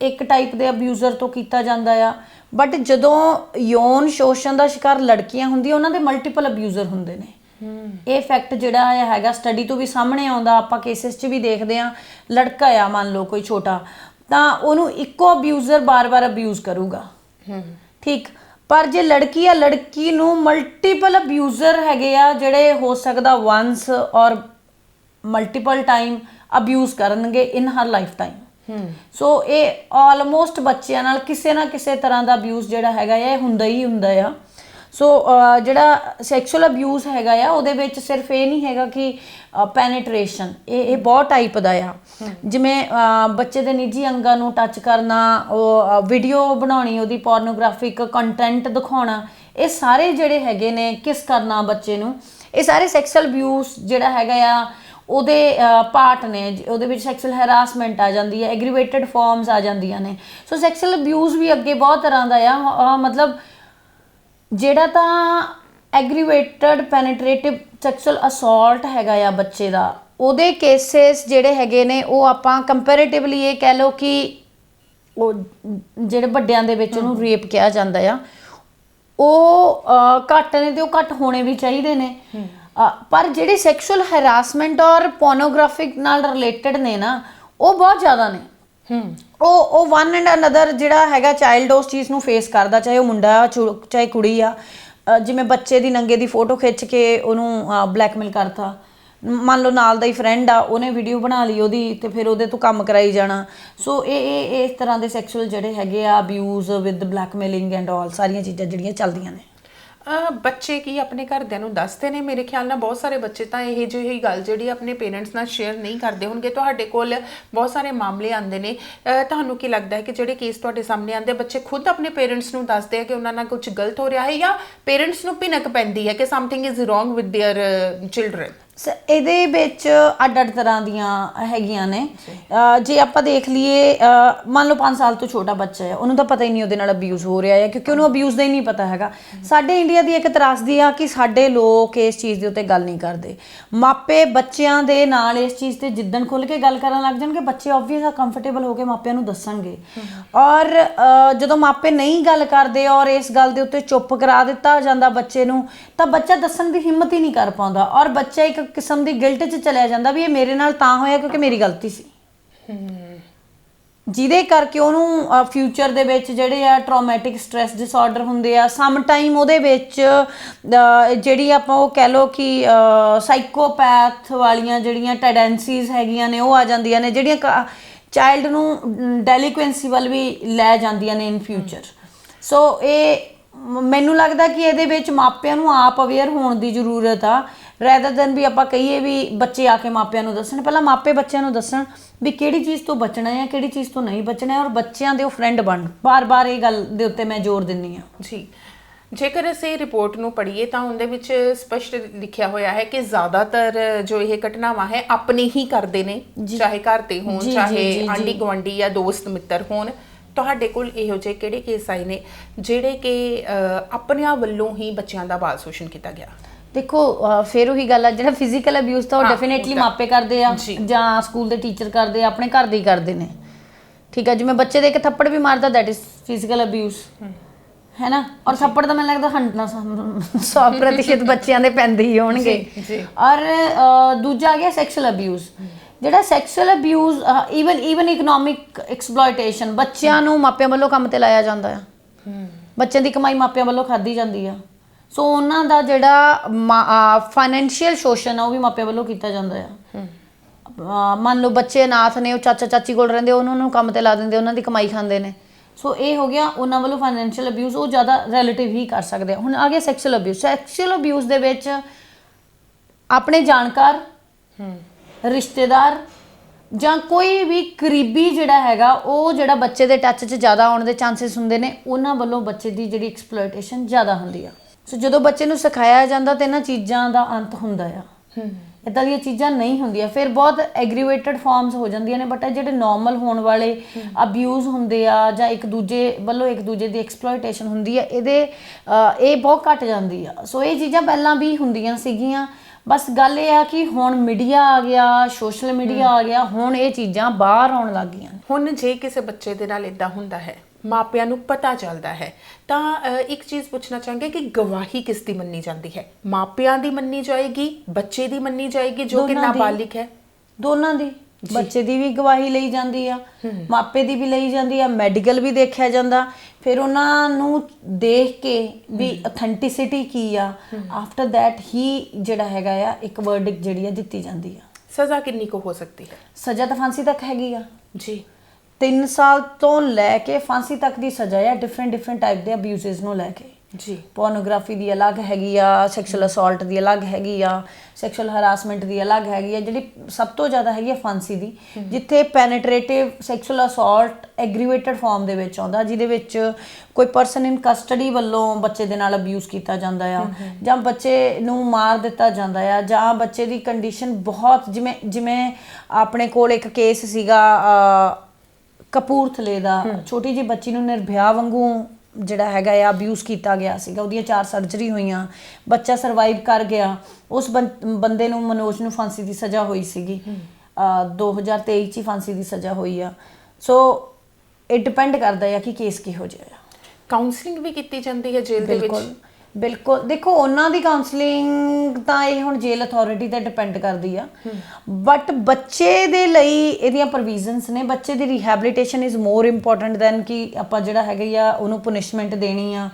ਇੱਕ ਟਾਈਪ ਦੇ ਅਬਿਊਜ਼ਰ ਤੋਂ ਕੀਤਾ ਜਾਂਦਾ ਆ। ਬਟ ਜਦੋਂ ਯੌਨ ਸ਼ੋਸ਼ਣ ਦਾ ਸ਼ਿਕਾਰ ਲੜਕੀਆਂ ਹੁੰਦੀਆਂ ਉਹਨਾਂ ਦੇ ਮਲਟੀਪਲ ਅਬਿਊਜ਼ਰ ਹੁੰਦੇ ਨੇ। ਇਹ ਫੈਕਟ ਜਿਹੜਾ ਆ ਹੈਗਾ ਸਟੱਡੀ ਤੋਂ ਵੀ ਸਾਹਮਣੇ ਆਉਂਦਾ ਆਪਾਂ ਕੇਸਿਸ 'ਚ ਵੀ ਦੇਖਦੇ ਆ ਲੜਕਾ ਆ ਮੰਨ ਲਓ ਕੋਈ ਛੋਟਾ। ਤਾਂ ਉਹਨੂੰ ਇੱਕੋ ਅਬਿਊਜ਼ਰ ਬਾਰ-ਬਾਰ ਅਬਿਊਜ਼ ਕਰੂਗਾ। ਠੀਕ? ਪਰ ਜੇ ਲੜਕੀ ਆ ਲੜਕੀ ਨੂੰ ਮਲਟੀਪਲ ਅਬਿਊਜ਼ਰ ਹੈਗੇ ਆ ਜਿਹੜੇ ਹੋ ਸਕਦਾ ਵਾਂਸ ਔਰ ਮਲਟੀਪਲ ਟਾਈਮ ਅਬਿਊਜ਼ ਕਰਨਗੇ ਇਨ ਹਰ ਲਾਈਫ ਟਾਈਮ ਸੋ ਇਹ ਆਲਮੋਸਟ ਬੱਚਿਆਂ ਨਾਲ ਕਿਸੇ ਨਾ ਕਿਸੇ ਤਰ੍ਹਾਂ ਦਾ ਅਬਿਊਜ਼ ਜਿਹੜਾ ਹੈਗਾ ਇਹ ਹੁੰਦਾ ਹੀ ਹੁੰਦਾ ਆ। ਸੋ ਜਿਹੜਾ ਸੈਕਸ਼ੂਅਲ ਅਬਿਊਜ਼ ਹੈਗਾ ਆ ਉਹਦੇ ਵਿੱਚ ਸਿਰਫ ਇਹ ਨਹੀਂ ਹੈਗਾ ਕਿ ਪੈਨੇਟ੍ਰੇਸ਼ਨ ਇਹ ਇਹ ਬਹੁਤ ਟਾਈਪ ਦਾ ਆ। ਜਿਵੇਂ ਬੱਚੇ ਦੇ ਨਿੱਜੀ ਅੰਗਾਂ ਨੂੰ ਟੱਚ ਕਰਨਾ ਉਹ ਵੀਡੀਓ ਬਣਾਉਣੀ ਉਹਦੀ ਪੋਰਨੋਗ੍ਰਾਫਿਕ ਕੰਟੈਂਟ ਦਿਖਾਉਣਾ ਇਹ ਸਾਰੇ ਜਿਹੜੇ ਹੈਗੇ ਨੇ ਕਿਸ ਕਰਨਾ ਬੱਚੇ ਨੂੰ ਇਹ ਸਾਰੇ ਸੈਕਸ਼ੂਅਲ ਅਬਿਊਜ਼ ਜਿਹੜਾ ਹੈਗਾ ਆ ਉਹਦੇ ਪਾਰਟ ਨੇ ਉਹਦੇ ਵਿੱਚ ਸੈਕਸ਼ੂਅਲ ਹੈਰਾਸਮੈਂਟ ਆ ਜਾਂਦੀ ਹੈ ਐਗਰੀਵੇਟਡ ਫਾਰਮਸ ਆ ਜਾਂਦੀਆਂ ਨੇ। ਸੋ ਸੈਕਸ਼ੂਅਲ ਅਬਿਊਜ਼ ਵੀ ਅੱਗੇ ਬਹੁਤ ਤਰ੍ਹਾਂ ਦਾ ਆ ਮਤਲਬ ਜਿਹੜਾ ਤਾਂ ਐਗਰੀਵੇਟਡ ਪੈਨੇਟ੍ਰੇਟਿਵ ਸੈਕਸ਼ੂਅਲ ਅਸੌਲਟ ਹੈਗਾ ਆ ਬੱਚੇ ਦਾ ਉਹਦੇ ਕੇਸਸ ਜਿਹੜੇ ਹੈਗੇ ਨੇ ਉਹ ਆਪਾਂ ਕੰਪੈਰੀਟਿਵਲੀ ਇਹ ਕਹਿ ਲਓ ਕਿ ਉਹ ਜਿਹੜੇ ਵੱਡਿਆਂ ਦੇ ਵਿੱਚ ਉਹਨੂੰ ਰੇਪ ਕਿਹਾ ਜਾਂਦਾ ਆ ਉਹ ਘੱਟ ਨੇ ਤੇ ਉਹ ਘੱਟ ਹੋਣੇ ਵੀ ਚਾਹੀਦੇ ਨੇ। ਪਰ ਜਿਹੜੇ ਸੈਕਸ਼ੂਅਲ ਹੈਰਾਸਮੈਂਟ ਔਰ ਪੋਰਨੋਗ੍ਰਾਫਿਕ ਨਾਲ ਰਿਲੇਟਡ ਨੇ ਨਾ ਉਹ ਬਹੁਤ ਜ਼ਿਆਦਾ ਨੇ। ਹੂੰ। ਉਹ ਉਹ ਵਨ ਐਂਡ ਅਨਦਰ ਜਿਹੜਾ ਹੈਗਾ ਚਾਈਲਡ ਉਸ ਚੀਜ਼ ਨੂੰ ਫੇਸ ਕਰਦਾ ਚਾਹੇ ਉਹ ਮੁੰਡਾ ਆ, ਚੁ- ਚਾਹੇ ਕੁੜੀ ਆ। ਜਿਵੇਂ ਬੱਚੇ ਦੀ ਨੰਗੇ ਦੀ ਫੋਟੋ ਖਿੱਚ ਕੇ ਉਹਨੂੰ ਬਲੈਕਮੇਲ ਕਰਤਾ। ਮੰਨ ਲਓ ਨਾਲ ਦਾ ਹੀ ਫਰੈਂਡ ਆ ਉਹਨੇ ਵੀਡੀਓ ਬਣਾ ਲਈ ਉਹਦੀ ਤੇ ਫਿਰ ਉਹਦੇ ਤੋਂ ਕੰਮ ਕਰਾਈ ਜਾਣਾ। ਸੋ ਇਹ ਇਹ ਇਸ ਤਰ੍ਹਾਂ ਦੇ ਸੈਕਸ਼ੂਅਲ ਜਿਹੜੇ ਹੈਗੇ ਆ abuse with blackmailing and all ਸਾਰੀਆਂ ਚੀਜ਼ਾਂ ਜਿਹੜੀਆਂ ਚੱਲਦੀਆਂ ਨੇ। ਬੱਚੇ ਕੀ ਆਪਣੇ ਘਰਦਿਆਂ ਨੂੰ ਦੱਸਦੇ ਨੇ? ਮੇਰੇ ਖਿਆਲ ਨਾਲ ਬਹੁਤ ਸਾਰੇ ਬੱਚੇ ਤਾਂ ਇਹ ਜਿਹੀ ਗੱਲ ਜਿਹੜੀ ਆਪਣੇ ਪੇਰੈਂਟਸ ਨਾਲ ਸ਼ੇਅਰ ਨਹੀਂ ਕਰਦੇ ਹੋਣਗੇ। ਤੁਹਾਡੇ ਕੋਲ ਬਹੁਤ ਸਾਰੇ ਮਾਮਲੇ ਆਉਂਦੇ ਨੇ। ਤੁਹਾਨੂੰ ਕੀ ਲੱਗਦਾ ਹੈ ਕਿ ਜਿਹੜੇ ਕੇਸ ਤੁਹਾਡੇ ਸਾਹਮਣੇ ਆਉਂਦੇ ਬੱਚੇ ਖੁਦ ਆਪਣੇ ਪੇਰੈਂਟਸ ਨੂੰ ਦੱਸਦੇ ਆ ਕਿ ਉਹਨਾਂ ਨਾਲ ਕੁਝ ਗਲਤ ਹੋ ਰਿਹਾ ਹੈ ਜਾਂ ਪੇਰੈਂਟਸ ਨੂੰ ਪਿਨਕ ਪੈਂਦੀ ਹੈ ਕਿ something is wrong with their children ਸ- ਇਹਦੇ ਵਿੱਚ ਅੱਡ ਅੱਡ ਤਰ੍ਹਾਂ ਦੀਆਂ ਹੈਗੀਆਂ ਨੇ। ਅਹ ਜੇ ਆਪਾਂ ਦੇਖ ਲਈਏ ਅਹ ਮੰਨ ਲਓ 5 ਸਾਲ ਤੋਂ ਛੋਟਾ ਬੱਚਾ ਹੈ ਉਹਨੂੰ ਤਾਂ ਪਤਾ ਹੀ ਨਹੀਂ ਉਹਦੇ ਨਾਲ ਅਬਿਊਜ਼ ਹੋ ਰਿਹਾ ਹੈ ਕਿਉਂਕਿ ਉਹਨੂੰ ਅਬਿਊਜ਼ ਦਾ ਹੀ ਨਹੀਂ ਪਤਾ ਹੈਗਾ। ਸਾਡੇ ਇੰਡੀਆ ਦੀ ਇੱਕ ਤਰਾਸਦੀ ਆ ਕਿ ਸਾਡੇ ਲੋਕ ਇਸ ਚੀਜ਼ ਦੇ ਉੱਤੇ ਗੱਲ ਨਹੀਂ ਕਰਦੇ। ਮਾਪੇ ਬੱਚਿਆਂ ਦੇ ਨਾਲ ਇਸ ਚੀਜ਼ ਤੇ ਜਿੱਦਣ ਖੁੱਲ ਕੇ ਗੱਲ ਕਰਨ ਲੱਗ ਜਾਣਗੇ ਬੱਚੇ ਆਬਵੀਅਸ ਆ ਕੰਫਰਟੇਬਲ ਹੋ ਕੇ ਮਾਪਿਆਂ ਨੂੰ ਦੱਸਣਗੇ। ਔਰ ਅਹ, ਜਦੋਂ ਮਾਪੇ ਨਹੀਂ ਗੱਲ ਕਰਦੇ ਔਰ ਇਸ ਗੱਲ ਦੇ ਉੱਤੇ ਚੁੱਪ ਕਰਾ ਦਿੱਤਾ ਜਾਂਦਾ ਬੱਚੇ ਨੂੰ ਤਾਂ ਬੱਚਾ ਦੱਸਣ ਦੀ ਹਿੰਮਤ ਹੀ ਨਹੀਂ ਕਰ ਪਾਉਂਦਾ। ਔਰ ਬੱਚਾ ਇੱਕ ਕਿਸਮ ਦੀ ਗਿਲਟ 'ਚ ਚਲਿਆ ਜਾਂਦਾ ਵੀ ਇਹ ਮੇਰੇ ਨਾਲ ਤਾਂ ਹੋਇਆ ਕਿਉਂਕਿ ਮੇਰੀ ਗਲਤੀ ਸੀ। ਜਿਹਦੇ ਕਰਕੇ ਉਹਨੂੰ ਫਿਊਚਰ ਦੇ ਵਿੱਚ ਜਿਹੜੇ ਆ ਟਰਾਮੈਟਿਕ ਸਟ੍ਰੈਸ ਡਿਸਆਰਡਰ ਹੁੰਦੇ ਆ ਸਮ ਟਾਈਮ ਉਹਦੇ ਵਿੱਚ ਜਿਹੜੀ ਆਪਾਂ ਉਹ ਕਹਿ ਲਓ ਕਿ ਸਾਈਕੋਪੈਥ ਵਾਲੀਆਂ ਜਿਹੜੀਆਂ ਟੈਂਡੈਂਸੀਜ਼ ਹੈਗੀਆਂ ਨੇ, ਉਹ ਆ ਜਾਂਦੀਆਂ ਨੇ, ਜਿਹੜੀਆਂ ਚਾਈਲਡ ਨੂੰ ਡੈਲੀਕੁਐਂਸੀ ਵੱਲ ਵੀ ਲੈ ਜਾਂਦੀਆਂ ਨੇ ਇਨ ਫਿਊਚਰ ਸੋ ਇਹ ਮੈਨੂੰ ਲੱਗਦਾ ਕਿ ਇਹਦੇ ਵਿੱਚ ਮਾਪਿਆਂ ਨੂੰ ਆਪ ਅਵੇਅਰ ਹੋਣ ਦੀ ਜ਼ਰੂਰਤ ਆ। ਰੈਦਰ ਦੈਨ ਵੀ ਆਪਾਂ ਕਹੀਏ ਵੀ ਬੱਚੇ ਆ ਕੇ ਮਾਪਿਆਂ ਨੂੰ ਦੱਸਣ ਪਹਿਲਾਂ ਮਾਪੇ ਬੱਚਿਆਂ ਨੂੰ ਦੱਸਣ ਵੀ ਕਿਹੜੀ ਚੀਜ਼ ਤੋਂ ਬਚਣਾ ਹੈ ਕਿਹੜੀ ਚੀਜ਼ ਤੋਂ ਨਹੀਂ ਬਚਣਾ ਹੈ ਔਰ ਬੱਚਿਆਂ ਦੇ ਉਹ ਫਰੈਂਡ ਬਣ। ਬਾਰ-ਬਾਰ ਇਹ ਗੱਲ ਦੇ ਉੱਤੇ ਮੈਂ ਜ਼ੋਰ ਦਿੰਨੀ ਆ ਜੀ। ਜੇਕਰ ਅਸੀਂ ਰਿਪੋਰਟ ਨੂੰ ਪੜ੍ਹੀਏ ਤਾਂ ਉਹਦੇ ਵਿੱਚ ਸਪਸ਼ਟ ਲਿਖਿਆ ਹੋਇਆ ਹੈ ਕਿ ਜ਼ਿਆਦਾਤਰ ਜੋ ਇਹ ਘਟਨਾਵਾਂ ਹੈ ਆਪਣੇ ਹੀ ਕਰਦੇ ਨੇ ਚਾਹੇ ਘਰ ਤੇ ਹੋਣ ਚਾਹੇ। ਆਂਢੀ ਗੁਆਂਢੀ ਜਾਂ ਦੋਸਤ ਮਿੱਤਰ ਹੋਣ ਤੁਹਾਡੇ ਕੋਲ ਇਹੋ ਜਿਹੇ ਕਿਹੜੇ ਕੇਸ ਆਏ ਨੇ ਜਿਹੜੇ ਕਿ ਆਪਣਿਆਂ ਵੱਲੋਂ ਹੀ ਬੱਚਿਆਂ ਦਾ ਬਾਲ ਸ਼ੋਸ਼ਣ ਕੀਤਾ ਗਿਆ? ਦੇਖੋ ਅਹ ਫਿਰ ਉਹੀ ਗੱਲ ਆ ਜਿਹੜਾ ਫਿਜ਼ੀਕਲ ਅਬਿਊਜ਼ ਤਾਂ ਉਹ ਹਾਂ, ਡੈਫੀਨੇਟਲੀ ਉਹ ਤਾਂ- ਮਾਪੇ ਕਰਦੇ ਆ ਜੀ। ਜਾਂ ਸਕੂਲ ਦੇ ਟੀਚਰ ਕਰਦੇ ਆ ਆਪਣੇ ਘਰ ਦੇ ਹੀ ਕਰਦੇ ਨੇ। ਠੀਕ ਆ ਜਿਵੇਂ ਬੱਚੇ ਦੇ ਇੱਕ ਥੱਪੜ ਵੀ ਮਾਰਦਾ ਦੈਟ ਇਜ਼ ਫਿਜ਼ੀਕਲ ਅਬਿਊਜ਼ ਹੈ। ਨਾ? ਔਰ ਥੱਪੜ ਤਾਂ ਮੈਨੂੰ ਲੱਗਦਾ 100% ਬੱਚਿਆਂ ਦੇ ਪੈਂਦੇ ਹੀ ਹੋਣਗੇ। ਜੀ, ਜੀ। ਔਰ ਅਹ, ਦੂਜਾ ਆ ਗਿਆ ਸੈਕਸ਼ੂਅਲ ਅਬਿਊਜ਼ ਜਿਹੜਾ sexual abuse even even economic exploitation ਬੱਚਿਆਂ ਨੂੰ ਮਾਪਿਆਂ ਵੱਲੋਂ ਕੰਮ ਤੇ ਲਾਇਆ ਜਾਂਦਾ ਆ। ਬੱਚਿਆਂ ਦੀ ਕਮਾਈ ਮਾਪਿਆਂ ਵੱਲੋਂ ਖਾਧੀ ਜਾਂਦੀ ਆ। ਸੋ ਉਹਨਾਂ ਦਾ ਜਿਹੜਾ ਫਾਈਨੈਂਸ਼ੀਅਲ ਸ਼ੋਸ਼ਣ ਆ ਉਹ ਵੀ ਮਾਪਿਆਂ ਵੱਲੋਂ ਕੀਤਾ ਜਾਂਦਾ ਆ। ਮੰਨ ਲਓ ਬੱਚੇ ਅਨਾਥ ਨੇ ਉਹ ਚਾਚਾ ਚਾਚੀ ਕੋਲ ਰਹਿੰਦੇ ਉਹਨਾਂ ਨੂੰ ਕੰਮ ਤੇ ਲਾ ਦਿੰਦੇ ਉਹਨਾਂ ਦੀ ਕਮਾਈ ਖਾਂਦੇ ਨੇ। ਸੋ ਇਹ ਹੋ ਗਿਆ ਉਹਨਾਂ ਵੱਲੋਂ ਫਾਈਨੈਂਸ਼ੀਅਲ ਅਬਿਊਜ਼ ਉਹ ਜ਼ਿਆਦਾ ਰਿਲੇਟਿਵ ਹੀ ਕਰ ਸਕਦੇ ਆ। ਹੁਣ ਆ ਗਿਆ ਸੈਕਸ਼ੂਅਲ ਅਬਿਊਜ਼ ਸੈਕਸ਼ੂਅਲ ਅਬਿਊਜ਼ ਦੇ ਵਿੱਚ ਆਪਣੇ ਜਾਣਕਾਰ ਰਿਸ਼ਤੇਦਾਰ ਜਾਂ ਕੋਈ ਵੀ ਕਰੀਬੀ ਜਿਹੜਾ ਹੈਗਾ ਉਹ ਜਿਹੜਾ ਬੱਚੇ ਦੇ ਟੱਚ 'ਚ ਜ਼ਿਆਦਾ ਆਉਣ ਦੇ ਚਾਂਸਸ ਹੁੰਦੇ ਨੇ ਉਹਨਾਂ ਵੱਲੋਂ ਬੱਚੇ ਦੀ ਜਿਹੜੀ ਐਕਸਪਲੋਇਟੇਸ਼ਨ ਜ਼ਿਆਦਾ ਹੁੰਦੀ ਆ। ਸੋ ਜਦੋਂ ਬੱਚੇ ਨੂੰ ਸਿਖਾਇਆ ਜਾਂਦਾ ਤੇ ਇਹਨਾਂ ਚੀਜ਼ਾਂ ਦਾ ਅੰਤ ਹੁੰਦਾ ਆ। ਇਦਾਂ ਦੀਆਂ ਚੀਜ਼ਾਂ ਨਹੀਂ ਹੁੰਦੀਆਂ। ਫਿਰ ਬਹੁਤ ਐਗਰੀਵੇਟਡ ਫਾਰਮਸ ਹੋ ਜਾਂਦੀਆਂ ਨੇ ਬਟ ਜਿਹੜੇ ਨਾਰਮਲ ਹੋਣ ਵਾਲੇ ਅਬਿਊਜ਼ ਹੁੰਦੇ ਆ ਜਾਂ ਇੱਕ ਦੂਜੇ ਵੱਲੋਂ ਇੱਕ ਦੂਜੇ ਦੀ ਐਕਸਪਲੋਇਟੇਸ਼ਨ ਹੁੰਦੀ ਆ ਇਹਦੇ ਇਹ ਬਹੁਤ ਘਟ ਜਾਂਦੀ ਆ। ਸੋ ਇਹ ਚੀਜ਼ਾਂ ਪਹਿਲਾਂ ਵੀ ਹੁੰਦੀਆਂ ਸੀਗੀਆਂ। ਬਸ ਗੱਲ ਇਹ ਆ ਕਿ ਹੁਣ ਮੀਡੀਆ ਆ ਗਿਆ ਸੋਸ਼ਲ ਮੀਡੀਆ ਆ ਗਿਆ ਹੁਣ ਇਹ ਚੀਜ਼ਾਂ ਬਾਹਰ ਆਉਣ ਲੱਗ ਗਈਆਂ। ਹੁਣ ਜੇ ਕਿਸੇ ਬੱਚੇ ਦੇ ਨਾਲ ਇਦਾਂ ਹੁੰਦਾ ਹੈ ਮਾਪਿਆਂ ਨੂੰ ਪਤਾ ਚੱਲਦਾ ਹੈ। ਤਾਂ ਇੱਕ ਚੀਜ਼ ਪੁੱਛਣਾ ਚਾਹਾਂਗੇ ਕਿ ਗਵਾਹੀ ਕਿਸ ਦੀ ਮੰਨੀ ਜਾਂਦੀ ਹੈ? ਮਾਪਿਆਂ ਦੀ ਮੰਨੀ ਜਾਏਗੀ ਬੱਚੇ ਦੀ ਮੰਨੀ ਜਾਏਗੀ ਜੋ ਕਿ। ਨਾਬਾਲਿਗ ਹੈ? ਦੋਨਾਂ ਦੀ। ਬੱਚੇ ਦੀ ਵੀ ਗਵਾਹੀ ਲਈ ਜਾਂਦੀ ਆ ਮਾਪੇ ਦੀ ਵੀ ਲਈ ਜਾਂਦੀ ਆ ਮੈਡੀਕਲ ਵੀ ਦੇਖਿਆ ਜਾਂਦਾ। ਫਿਰ ਉਹਨਾਂ ਨੂੰ ਦੇਖ ਕੇ ਵੀ ਅਥੈਂਟਿਸਿਟੀ ਕੀ ਆ ਆਫਟਰ ਥੈਟ ਹੀ ਜਿਹੜਾ ਹੈਗਾ ਆ ਇੱਕ ਵਰਡਿਕ ਜਿਹੜੀ ਆ ਦਿੱਤੀ ਜਾਂਦੀ ਆ। ਸਜ਼ਾ ਕਿੰਨੀ ਕੁ ਹੋ ਸਕਦੀ ਹੈ? ਸਜ਼ਾ ਤਾਂ ਫਾਂਸੀ ਤੱਕ ਹੈਗੀ ਆ। ਜੀ। 3 ਸਾਲ ਤੋਂ ਲੈ ਕੇ ਫਾਂਸੀ ਤੱਕ ਦੀ ਸਜ਼ਾ ਆ ਡਿਫਰੈਂਟ ਡਿਫਰੈਂਟ ਟਾਈਪ ਦੇ ਅਬਿਊਜ਼ਸ ਨੂੰ ਲੈ ਕੇ। ਜੀ। ਪੋਰਨੋਗ੍ਰਾਫੀ ਦੀ ਅਲੱਗ ਹੈਗੀ ਆ ਸੈਕਸ਼ੂਅਲ ਅਸੌਲਟ ਦੀ ਅਲੱਗ ਹੈਗੀ ਆ ਸੈਕਸ਼ੂਅਲ ਹਰਾਸਮੈਂਟ ਦੀ ਅਲੱਗ ਹੈਗੀ ਆ ਜਿਹੜੀ ਸਭ ਤੋਂ ਜ਼ਿਆਦਾ ਹੈਗੀ ਆ ਫਾਂਸੀ ਦੀ ਜਿੱਥੇ penetrative sexual assault aggravated form ਦੇ ਵਿੱਚ ਆਉਂਦਾ ਜਿਹਦੇ ਵਿੱਚ ਕੋਈ ਪਰਸਨ ਇਨ ਕਸਟਡੀ ਵੱਲੋਂ ਬੱਚੇ ਦੇ ਨਾਲ ਅਬਿਊਜ਼ ਕੀਤਾ ਜਾਂਦਾ ਆ ਜਾਂ ਬੱਚੇ ਨੂੰ ਮਾਰ ਦਿੱਤਾ ਜਾਂਦਾ ਆ ਜਾਂ ਬੱਚੇ ਦੀ ਕੰਡੀਸ਼ਨ ਬਹੁਤ ਜਿਵੇਂ ਜਿਵੇਂ ਆਪਣੇ ਕੋਲ ਇੱਕ ਕੇਸ ਸੀਗਾ ਕਪੂਰਥਲੇ ਦਾ ਛੋਟੀ ਜਿਹੀ ਬੱਚੀ ਨੂੰ ਨਿਰਭਿਆ ਵਾਂਗੂ ਜਿਹੜਾ ਹੈਗਾ ਆ ਅਬਿਊਜ਼ ਕੀਤਾ ਗਿਆ ਸੀਗਾ। ਉਹਦੀਆਂ ਚਾਰ ਸਰਜਰੀ ਹੋਈਆਂ ਬੱਚਾ ਸਰਵਾਈਵ ਕਰ ਗਿਆ। ਉਸ ਬੰਦੇ ਨੂੰ ਮਨੋਜ ਨੂੰ ਫਾਂਸੀ ਦੀ ਸਜ਼ਾ ਹੋਈ ਸੀਗੀ। ਅਹ 2023 ਚ ਹੀ ਫਾਂਸੀ ਦੀ ਸਜ਼ਾ ਹੋਈ ਆ। ਸੋ ਇਹ ਡਿਪੈਂਡ ਕਰਦਾ ਆ ਕਿ ਕੇਸ ਕਿਹੋ ਜਿਹਾ ਆ। ਕਾਉਂਸਲਿੰਗ ਵੀ ਕੀਤੀ ਜਾਂਦੀ ਹੈ ਜੇਲ੍ਹ ਦੇ ਵਿੱਚ? ਬਿਲਕੁਲ ਦੇਖੋ ਉਹਨਾਂ ਦੀ ਕਾਉਂਸਲਿੰਗ ਤਾਂ ਇਹ ਹੁਣ ਜੇਲ ਅਥਾਰਟੀ ਤੇ ਡਿਪੈਂਡ ਕਰਦੀ ਆ। ਬਟ ਬੱਚੇ ਦੇ ਲਈ ਇਹਦੀਆਂ ਪ੍ਰੋਵੀਜ਼ਨਸ ਨੇ ਬੱਚੇ ਦੀ rehabilitation is more important than ਕਿ ਆਪਾਂ ਜਿਹੜਾ ਹੈਗਾ ਆ ਉਹਨੂੰ ਪੁਨਿਸ਼ਮੈਂਟ ਦੇਣੀ ਆ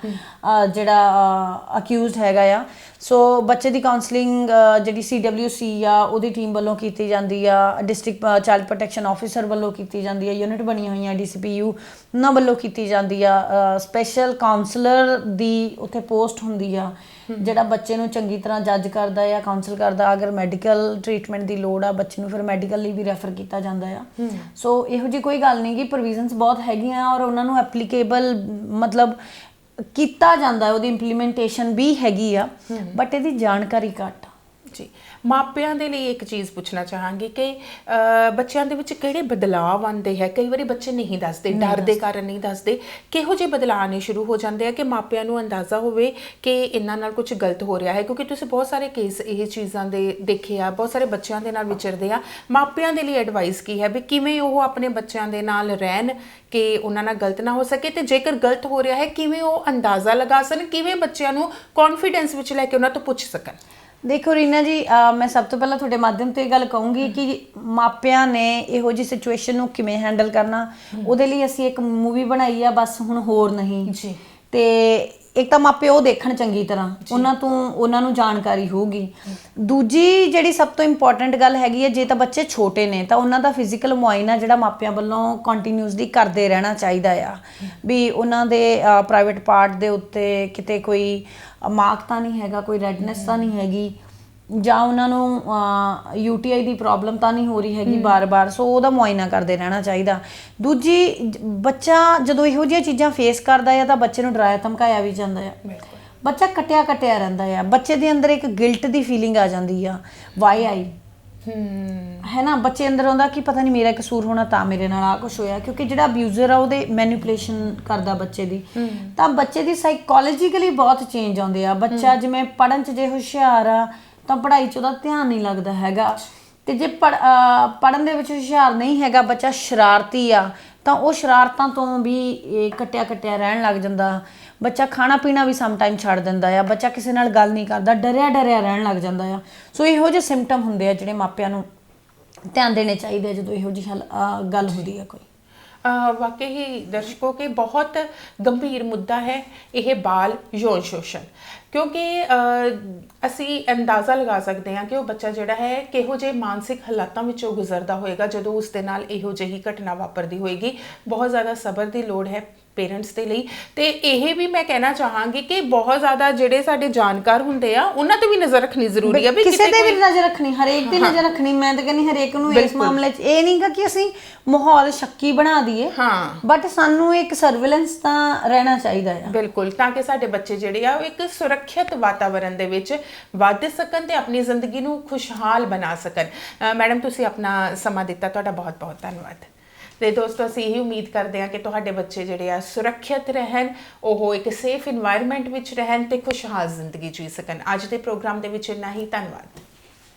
ਜਿਹੜਾ ਅਕਿਊਜ਼ਡ ਹੈਗਾ ਆ। ਸੋ ਬੱਚੇ ਦੀ ਕਾਉਂਸਲਿੰਗ ਜਿਹੜੀ ਸੀਡਬਲਯੂਸੀ ਆ ਉਹਦੀ ਟੀਮ ਵੱਲੋਂ ਕੀਤੀ ਜਾਂਦੀ ਆ। ਡਿਸਟ੍ਰਿਕਟ ਚਾਈਲਡ ਪ੍ਰੋਟੈਕਸ਼ਨ ਆਫੀਸਰ ਵੱਲੋਂ ਕੀਤੀ ਜਾਂਦੀ ਆ। ਯੂਨਿਟ ਬਣੀਆਂ ਹੋਈਆਂ ਡੀਸੀਪੀਯੂ ਉਹਨਾਂ ਵੱਲੋਂ ਕੀਤੀ ਜਾਂਦੀ ਆ। ਸਪੈਸ਼ਲ ਕਾਉਂਸਲਰ ਦੀ ਉੱਥੇ ਪੋਸਟ ਹੁੰਦੀ ਆ ਜਿਹੜਾ ਬੱਚੇ ਨੂੰ ਚੰਗੀ ਤਰ੍ਹਾਂ ਜੱਜ ਕਰਦਾ ਆ ਕਾਉਂਸਲ ਕਰਦਾ। ਅਗਰ ਮੈਡੀਕਲ ਟ੍ਰੀਟਮੈਂਟ ਦੀ ਲੋੜ ਆ ਬੱਚੇ ਨੂੰ ਫਿਰ ਮੈਡੀਕਲ ਲਈ ਵੀ ਰੈਫਰ ਕੀਤਾ ਜਾਂਦਾ ਆ। ਸੋ ਇਹੋ ਜੀ ਕੋਈ ਗੱਲ ਨਹੀਂ ਕਿ ਪ੍ਰੋਵੀਜ਼ਨਸ ਬਹੁਤ ਹੈਗੀਆਂ ਔਰ ਉਹਨਾਂ ਨੂੰ ਐਪਲੀਕੇਬਲ ਮਤਲਬ ਕੀਤਾ ਜਾਂਦਾ ਹੈ ਉਹਦੀ ਇੰਪਲੀਮੈਂਟੇਸ਼ਨ ਵੀ ਹੈਗੀ ਆ ਬਟ ਇਹਦੀ ਜਾਣਕਾਰੀ ਘੱਟ ਆ। ਜੀ। ਮਾਪਿਆਂ ਦੇ ਲਈ ਇੱਕ ਚੀਜ਼ ਪੁੱਛਣਾ ਚਾਹਾਂਗੀ ਕਿ ਬੱਚਿਆਂ ਦੇ ਵਿੱਚ ਕਿਹੜੇ ਬਦਲਾਅ ਆਉਂਦੇ ਹੈ? ਕਈ ਵਾਰੀ ਬੱਚੇ ਨਹੀਂ ਦੱਸਦੇ ਡਰ ਦੇ ਕਾਰਨ ਨਹੀਂ ਦੱਸਦੇ। ਕਿਹੋ ਜਿਹੇ ਬਦਲਾਅ ਆਉਣੇ ਸ਼ੁਰੂ ਹੋ ਜਾਂਦੇ ਆ ਕਿ ਮਾਪਿਆਂ ਨੂੰ ਅੰਦਾਜ਼ਾ ਹੋਵੇ ਕਿ ਇਹਨਾਂ ਨਾਲ ਕੁਝ ਗਲਤ ਹੋ ਰਿਹਾ ਹੈ? ਕਿਉਂਕਿ ਤੁਸੀਂ ਬਹੁਤ ਸਾਰੇ ਕੇਸ ਇਹ ਚੀਜ਼ਾਂ ਦੇ ਦੇਖੇ ਆ ਬਹੁਤ ਸਾਰੇ ਬੱਚਿਆਂ ਦੇ ਨਾਲ ਵਿਚਰਦੇ ਆ। ਮਾਪਿਆਂ ਦੇ ਲਈ ਐਡਵਾਈਸ ਕੀ ਹੈ ਵੀ ਕਿਵੇਂ ਉਹ ਆਪਣੇ ਬੱਚਿਆਂ ਦੇ ਨਾਲ ਰਹਿਣ ਕਿ ਉਹਨਾਂ ਨਾਲ ਗਲਤ ਨਾ ਹੋ ਸਕੇ ਤੇ ਜੇਕਰ ਗਲਤ ਹੋ ਰਿਹਾ ਹੈ ਕਿਵੇਂ ਉਹ ਅੰਦਾਜ਼ਾ ਲਗਾ ਸਕਣ? ਕਿਵੇਂ ਬੱਚਿਆਂ ਨੂੰ ਕੌਨਫੀਡੈਂਸ ਵਿੱਚ ਲੈ ਕੇ ਉਹਨਾਂ ਤੋਂ ਪੁੱਛ ਸਕਣ? ਦੇਖੋ ਰੀਨਾ ਜੀ ਅਹ ਮੈਂ ਸਭ ਤੋਂ ਪਹਿਲਾਂ ਤੁਹਾਡੇ ਮਾਧਿਅਮ ਤੋਂ ਇਹ ਗੱਲ ਕਹੂੰਗੀ ਕਿ ਮਾਪਿਆਂ ਨੇ ਇਹੋ ਜੀ ਸਿਚੁਏਸ਼ਨ ਨੂੰ ਕਿਵੇਂ ਹੈਂਡਲ ਕਰਨਾ? ਉਹਦੇ ਲਈ ਅਸੀਂ ਇੱਕ ਮੂਵੀ ਬਣਾਈ ਆ ਬਸ ਹੁਣ ਹੋਰ ਨਹੀਂ। ਜੀ। ਤੇ ਇੱਕ ਤਾਂ ਮਾਪੇ ਉਹ ਦੇਖਣ ਚੰਗੀ ਤਰ੍ਹਾਂ ਉਹਨਾਂ ਤੋਂ ਉਹਨਾਂ ਨੂੰ ਜਾਣਕਾਰੀ ਹੋਊਗੀ। ਦੂਜੀ ਜਿਹੜੀ ਸਭ ਤੋਂ ਇੰਪੋਰਟੈਂਟ ਗੱਲ ਹੈਗੀ ਹੈ ਜੇ ਤਾਂ ਬੱਚੇ ਛੋਟੇ ਨੇ ਤਾਂ ਉਹਨਾਂ ਦਾ ਫਿਜ਼ੀਕਲ ਮੁਆਇਨਾ ਜਿਹੜਾ ਮਾਪਿਆਂ ਵੱਲੋਂ ਕੰਟੀਨਿਊਸਲੀ ਕਰਦੇ ਰਹਿਣਾ ਚਾਹੀਦਾ ਆ। ਵੀ ਉਹਨਾਂ ਦੇ ਪ੍ਰਾਈਵੇਟ ਪਾਰਟ ਦੇ ਉੱਤੇ ਕਿਤੇ ਕੋਈ ਮਾਰਕ ਤਾਂ ਨਹੀਂ ਹੈਗਾ ਕੋਈ ਰੈਡਨੈਸ ਤਾਂ ਨਹੀਂ ਹੈਗੀ। ਜਾਂ ਉਹਨਾਂ ਨੂੰ ਯੂਟੀਆਈ ਦੀ ਪ੍ਰੋਬਲਮ ਤਾਂ ਨਹੀਂ ਹੋ ਰਹੀ ਹੈਗੀ ਬਾਰ-ਬਾਰ ਸੋ ਉਹਦਾ ਮੁਆਇਨਾ ਕਰਦੇ ਰਹਿਣਾ ਚਾਹੀਦਾ। ਦੂਜੀ ਬੱਚਾ ਜਦੋਂ ਇਹੋ ਜਿਹੀਆਂ ਚੀਜ਼ਾਂ ਫੇਸ ਕਰਦਾ ਹੈ ਤਾਂ ਬੱਚੇ ਨੂੰ ਡਰਾਇਆ ਧਮਕਾਇਆ ਵੀ ਜਾਂਦਾ ਹੈ ਬੱਚਾ ਕਟਿਆ ਕਟਿਆ ਰਹਿੰਦਾ ਆ। ਬੱਚੇ ਦੇ ਅੰਦਰ ਇੱਕ ਗਿਲਟ ਦੀ ਫੀਲਿੰਗ ਆ ਜਾਂਦੀ ਆ। ਵਾਈ ਆਈ ਹੈ। ਨਾ? ਬੱਚੇ ਅੰਦਰ ਆਉਂਦਾ ਕਿ ਪਤਾ ਨਹੀਂ ਮੇਰਾ ਕਸੂਰ ਹੋਣਾ ਤਾਂ ਮੇਰੇ ਨਾਲ ਆ ਕੁਝ ਹੋਇਆ ਕਿਉਂਕਿ ਜਿਹੜਾ ਅਬਿਊਜ਼ਰ ਆ ਉਹਦੇ ਮੈਨੀਪੂਲੇਸ਼ਨ ਕਰਦਾ ਬੱਚੇ ਦੀ। ਤਾਂ ਬੱਚੇ ਦੀ ਸਾਈਕੋਲੋਜੀਕਲੀ ਬਹੁਤ ਚੇਂਜ ਆਉਂਦੇ ਆ। ਬੱਚਾ ਜਿਵੇਂ ਪੜਨ ਚ ਜੇ ਹੁਸ਼ਿਆਰ ਆ ਤਾਂ ਪੜ੍ਹਾਈ ਚ ਉਹਦਾ ਧਿਆਨ ਨਹੀਂ ਲੱਗਦਾ ਹੈਗਾ। ਤੇ ਜੇ ਪੜਨ ਦੇ ਵਿੱਚ ਹੁਸ਼ਿਆਰ ਨਹੀਂ ਹੈਗਾ, ਬੱਚਾ ਸ਼ਰਾਰਤੀ ਆ, ਤਾਂ ਉਹ ਸ਼ਰਾਰਤਾਂ ਤੋਂ ਵੀ ਇਹ ਕਟਿਆ ਕਟਿਆ ਰਹਿਣ ਲੱਗ ਜਾਂਦਾ। ਬੱਚਾ ਖਾਣਾ ਪੀਣਾ ਵੀ ਸਮ ਟਾਈਮ ਛੱਡ ਦਿੰਦਾ ਆ, ਬੱਚਾ ਕਿਸੇ ਨਾਲ ਗੱਲ ਨਹੀਂ ਕਰਦਾ, ਡਰਿਆ ਡਰਿਆ ਰਹਿਣ ਲੱਗ ਜਾਂਦਾ ਆ। ਸੋ ਇਹੋ ਜਿਹੇ ਸਿੰਪਟਮ ਹੁੰਦੇ ਆ ਜਿਹੜੇ ਮਾਪਿਆਂ ਨੂੰ ਧਿਆਨ ਦੇਣੇ ਚਾਹੀਦੇ ਆ, ਜਦੋਂ ਇਹੋ ਜਿਹੀ ਹਲ- ਗੱਲ ਹੁੰਦੀ ਹੈ ਕੋਈ। ਵਾਕਈ ਹੀ ਦਰਸ਼ਕੋ, ਕਿ ਬਹੁਤ ਗੰਭੀਰ ਮੁੱਦਾ ਹੈ ਇਹ ਬਾਲ ਯੌਨ ਸ਼ੋਸ਼ਣ। ਕਿਉਂਕਿ ਅਸੀਂ ਅੰਦਾਜ਼ਾ ਲਗਾ ਸਕਦੇ ਹਾਂ ਕਿ ਉਹ ਬੱਚਾ ਜਿਹੜਾ ਹੈ ਕਿਹੋ ਜਿਹੇ ਮਾਨਸਿਕ ਹਾਲਾਤਾਂ ਵਿੱਚੋਂ ਗੁਜ਼ਰਦਾ ਹੋਏਗਾ ਜਦੋਂ ਉਸ ਦੇ ਨਾਲ ਇਹੋ ਜਿਹੀ ਘਟਨਾ ਵਾਪਰਦੀ ਹੋਏਗੀ। ਬਹੁਤ ਜ਼ਿਆਦਾ ਸਬਰ ਦੀ ਲੋੜ ਹੈ। ਪੇਰੈਂਟਸ ਦੇ ਲਈ। ਤੇ ਇਹ ਵੀ ਮੈਂ ਕਹਿਣਾ ਚਾਹਾਂਗੀ ਕਿ ਬਹੁਤ ਜ਼ਿਆਦਾ ਜਿਹੜੇ ਸਾਡੇ ਜਾਣਕਾਰ ਹੁੰਦੇ ਆ ਉਹਨਾਂ ਤੇ ਵੀ ਨਜ਼ਰ ਰੱਖਣੀ ਜ਼ਰੂਰੀ ਆ ਵੀ ਕਿਸੇ ਤੇ ਵੀ ਨਜ਼ਰ ਰੱਖਣੀ ਹਰੇਕ ਦੀ ਨਜ਼ਰ ਰੱਖਣੀ। ਮੈਂ ਤਾਂ ਕਹਿੰਦੀ ਹਰੇਕ ਨੂੰ ਇਸ। ਮਾਮਲੇ 'ਚ ਇਹ ਨਹੀਂਗਾ ਕਿ ਅਸੀਂ ਮਾਹੌਲ ਸ਼ੱਕੀ ਬਣਾ ਦਈਏ। ਹਾਂ। ਬਟ ਸਾਨੂੰ ਇੱਕ ਸਰਵੇਲੈਂਸ ਤਾਂ ਰਹਿਣਾ ਚਾਹੀਦਾ ਆ। ਬਿਲਕੁਲ ਤਾਂ ਕਿ ਸਾਡੇ ਬੱਚੇ ਜਿਹੜੇ ਆ ਉਹ ਇੱਕ ਸੁਰੱਖਿਅਤ ਵਾਤਾਵਰਣ ਦੇ ਵਿੱਚ ਵੱਧ ਸਕਣ ਤੇ ਆਪਣੀ ਜ਼ਿੰਦਗੀ ਨੂੰ ਖੁਸ਼ਹਾਲ ਬਣਾ ਸਕਣ। ਮੈਡਮ ਤੁਸੀਂ ਆਪਣਾ ਸਮਾਂ ਦਿੱਤਾ ਤੁਹਾਡਾ ਬਹੁਤ ਬਹੁਤ ਧੰਨਵਾਦ। ਤੇ ਦੋਸਤੋ, ਅਸੀਂ ਇਹੀ ਉਮੀਦ ਕਰਦੇ ਹਾਂ ਕਿ ਤੁਹਾਡੇ ਬੱਚੇ ਜਿਹੜੇ ਆ ਸੁਰੱਖਿਅਤ ਰਹਿਣ, ਉਹ ਇੱਕ ਸੇਫ এনवायरमेंट ਵਿੱਚ ਰਹਿਣ ਤੇ ਖੁਸ਼ਹਾਲ ਜ਼ਿੰਦਗੀ ਜੀ ਸਕਣ। ਅੱਜ ਦੇ ਪ੍ਰੋਗਰਾਮ ਦੇ ਵਿੱਚ ਇੰਨਾ ਹੀ। ਧੰਨਵਾਦ।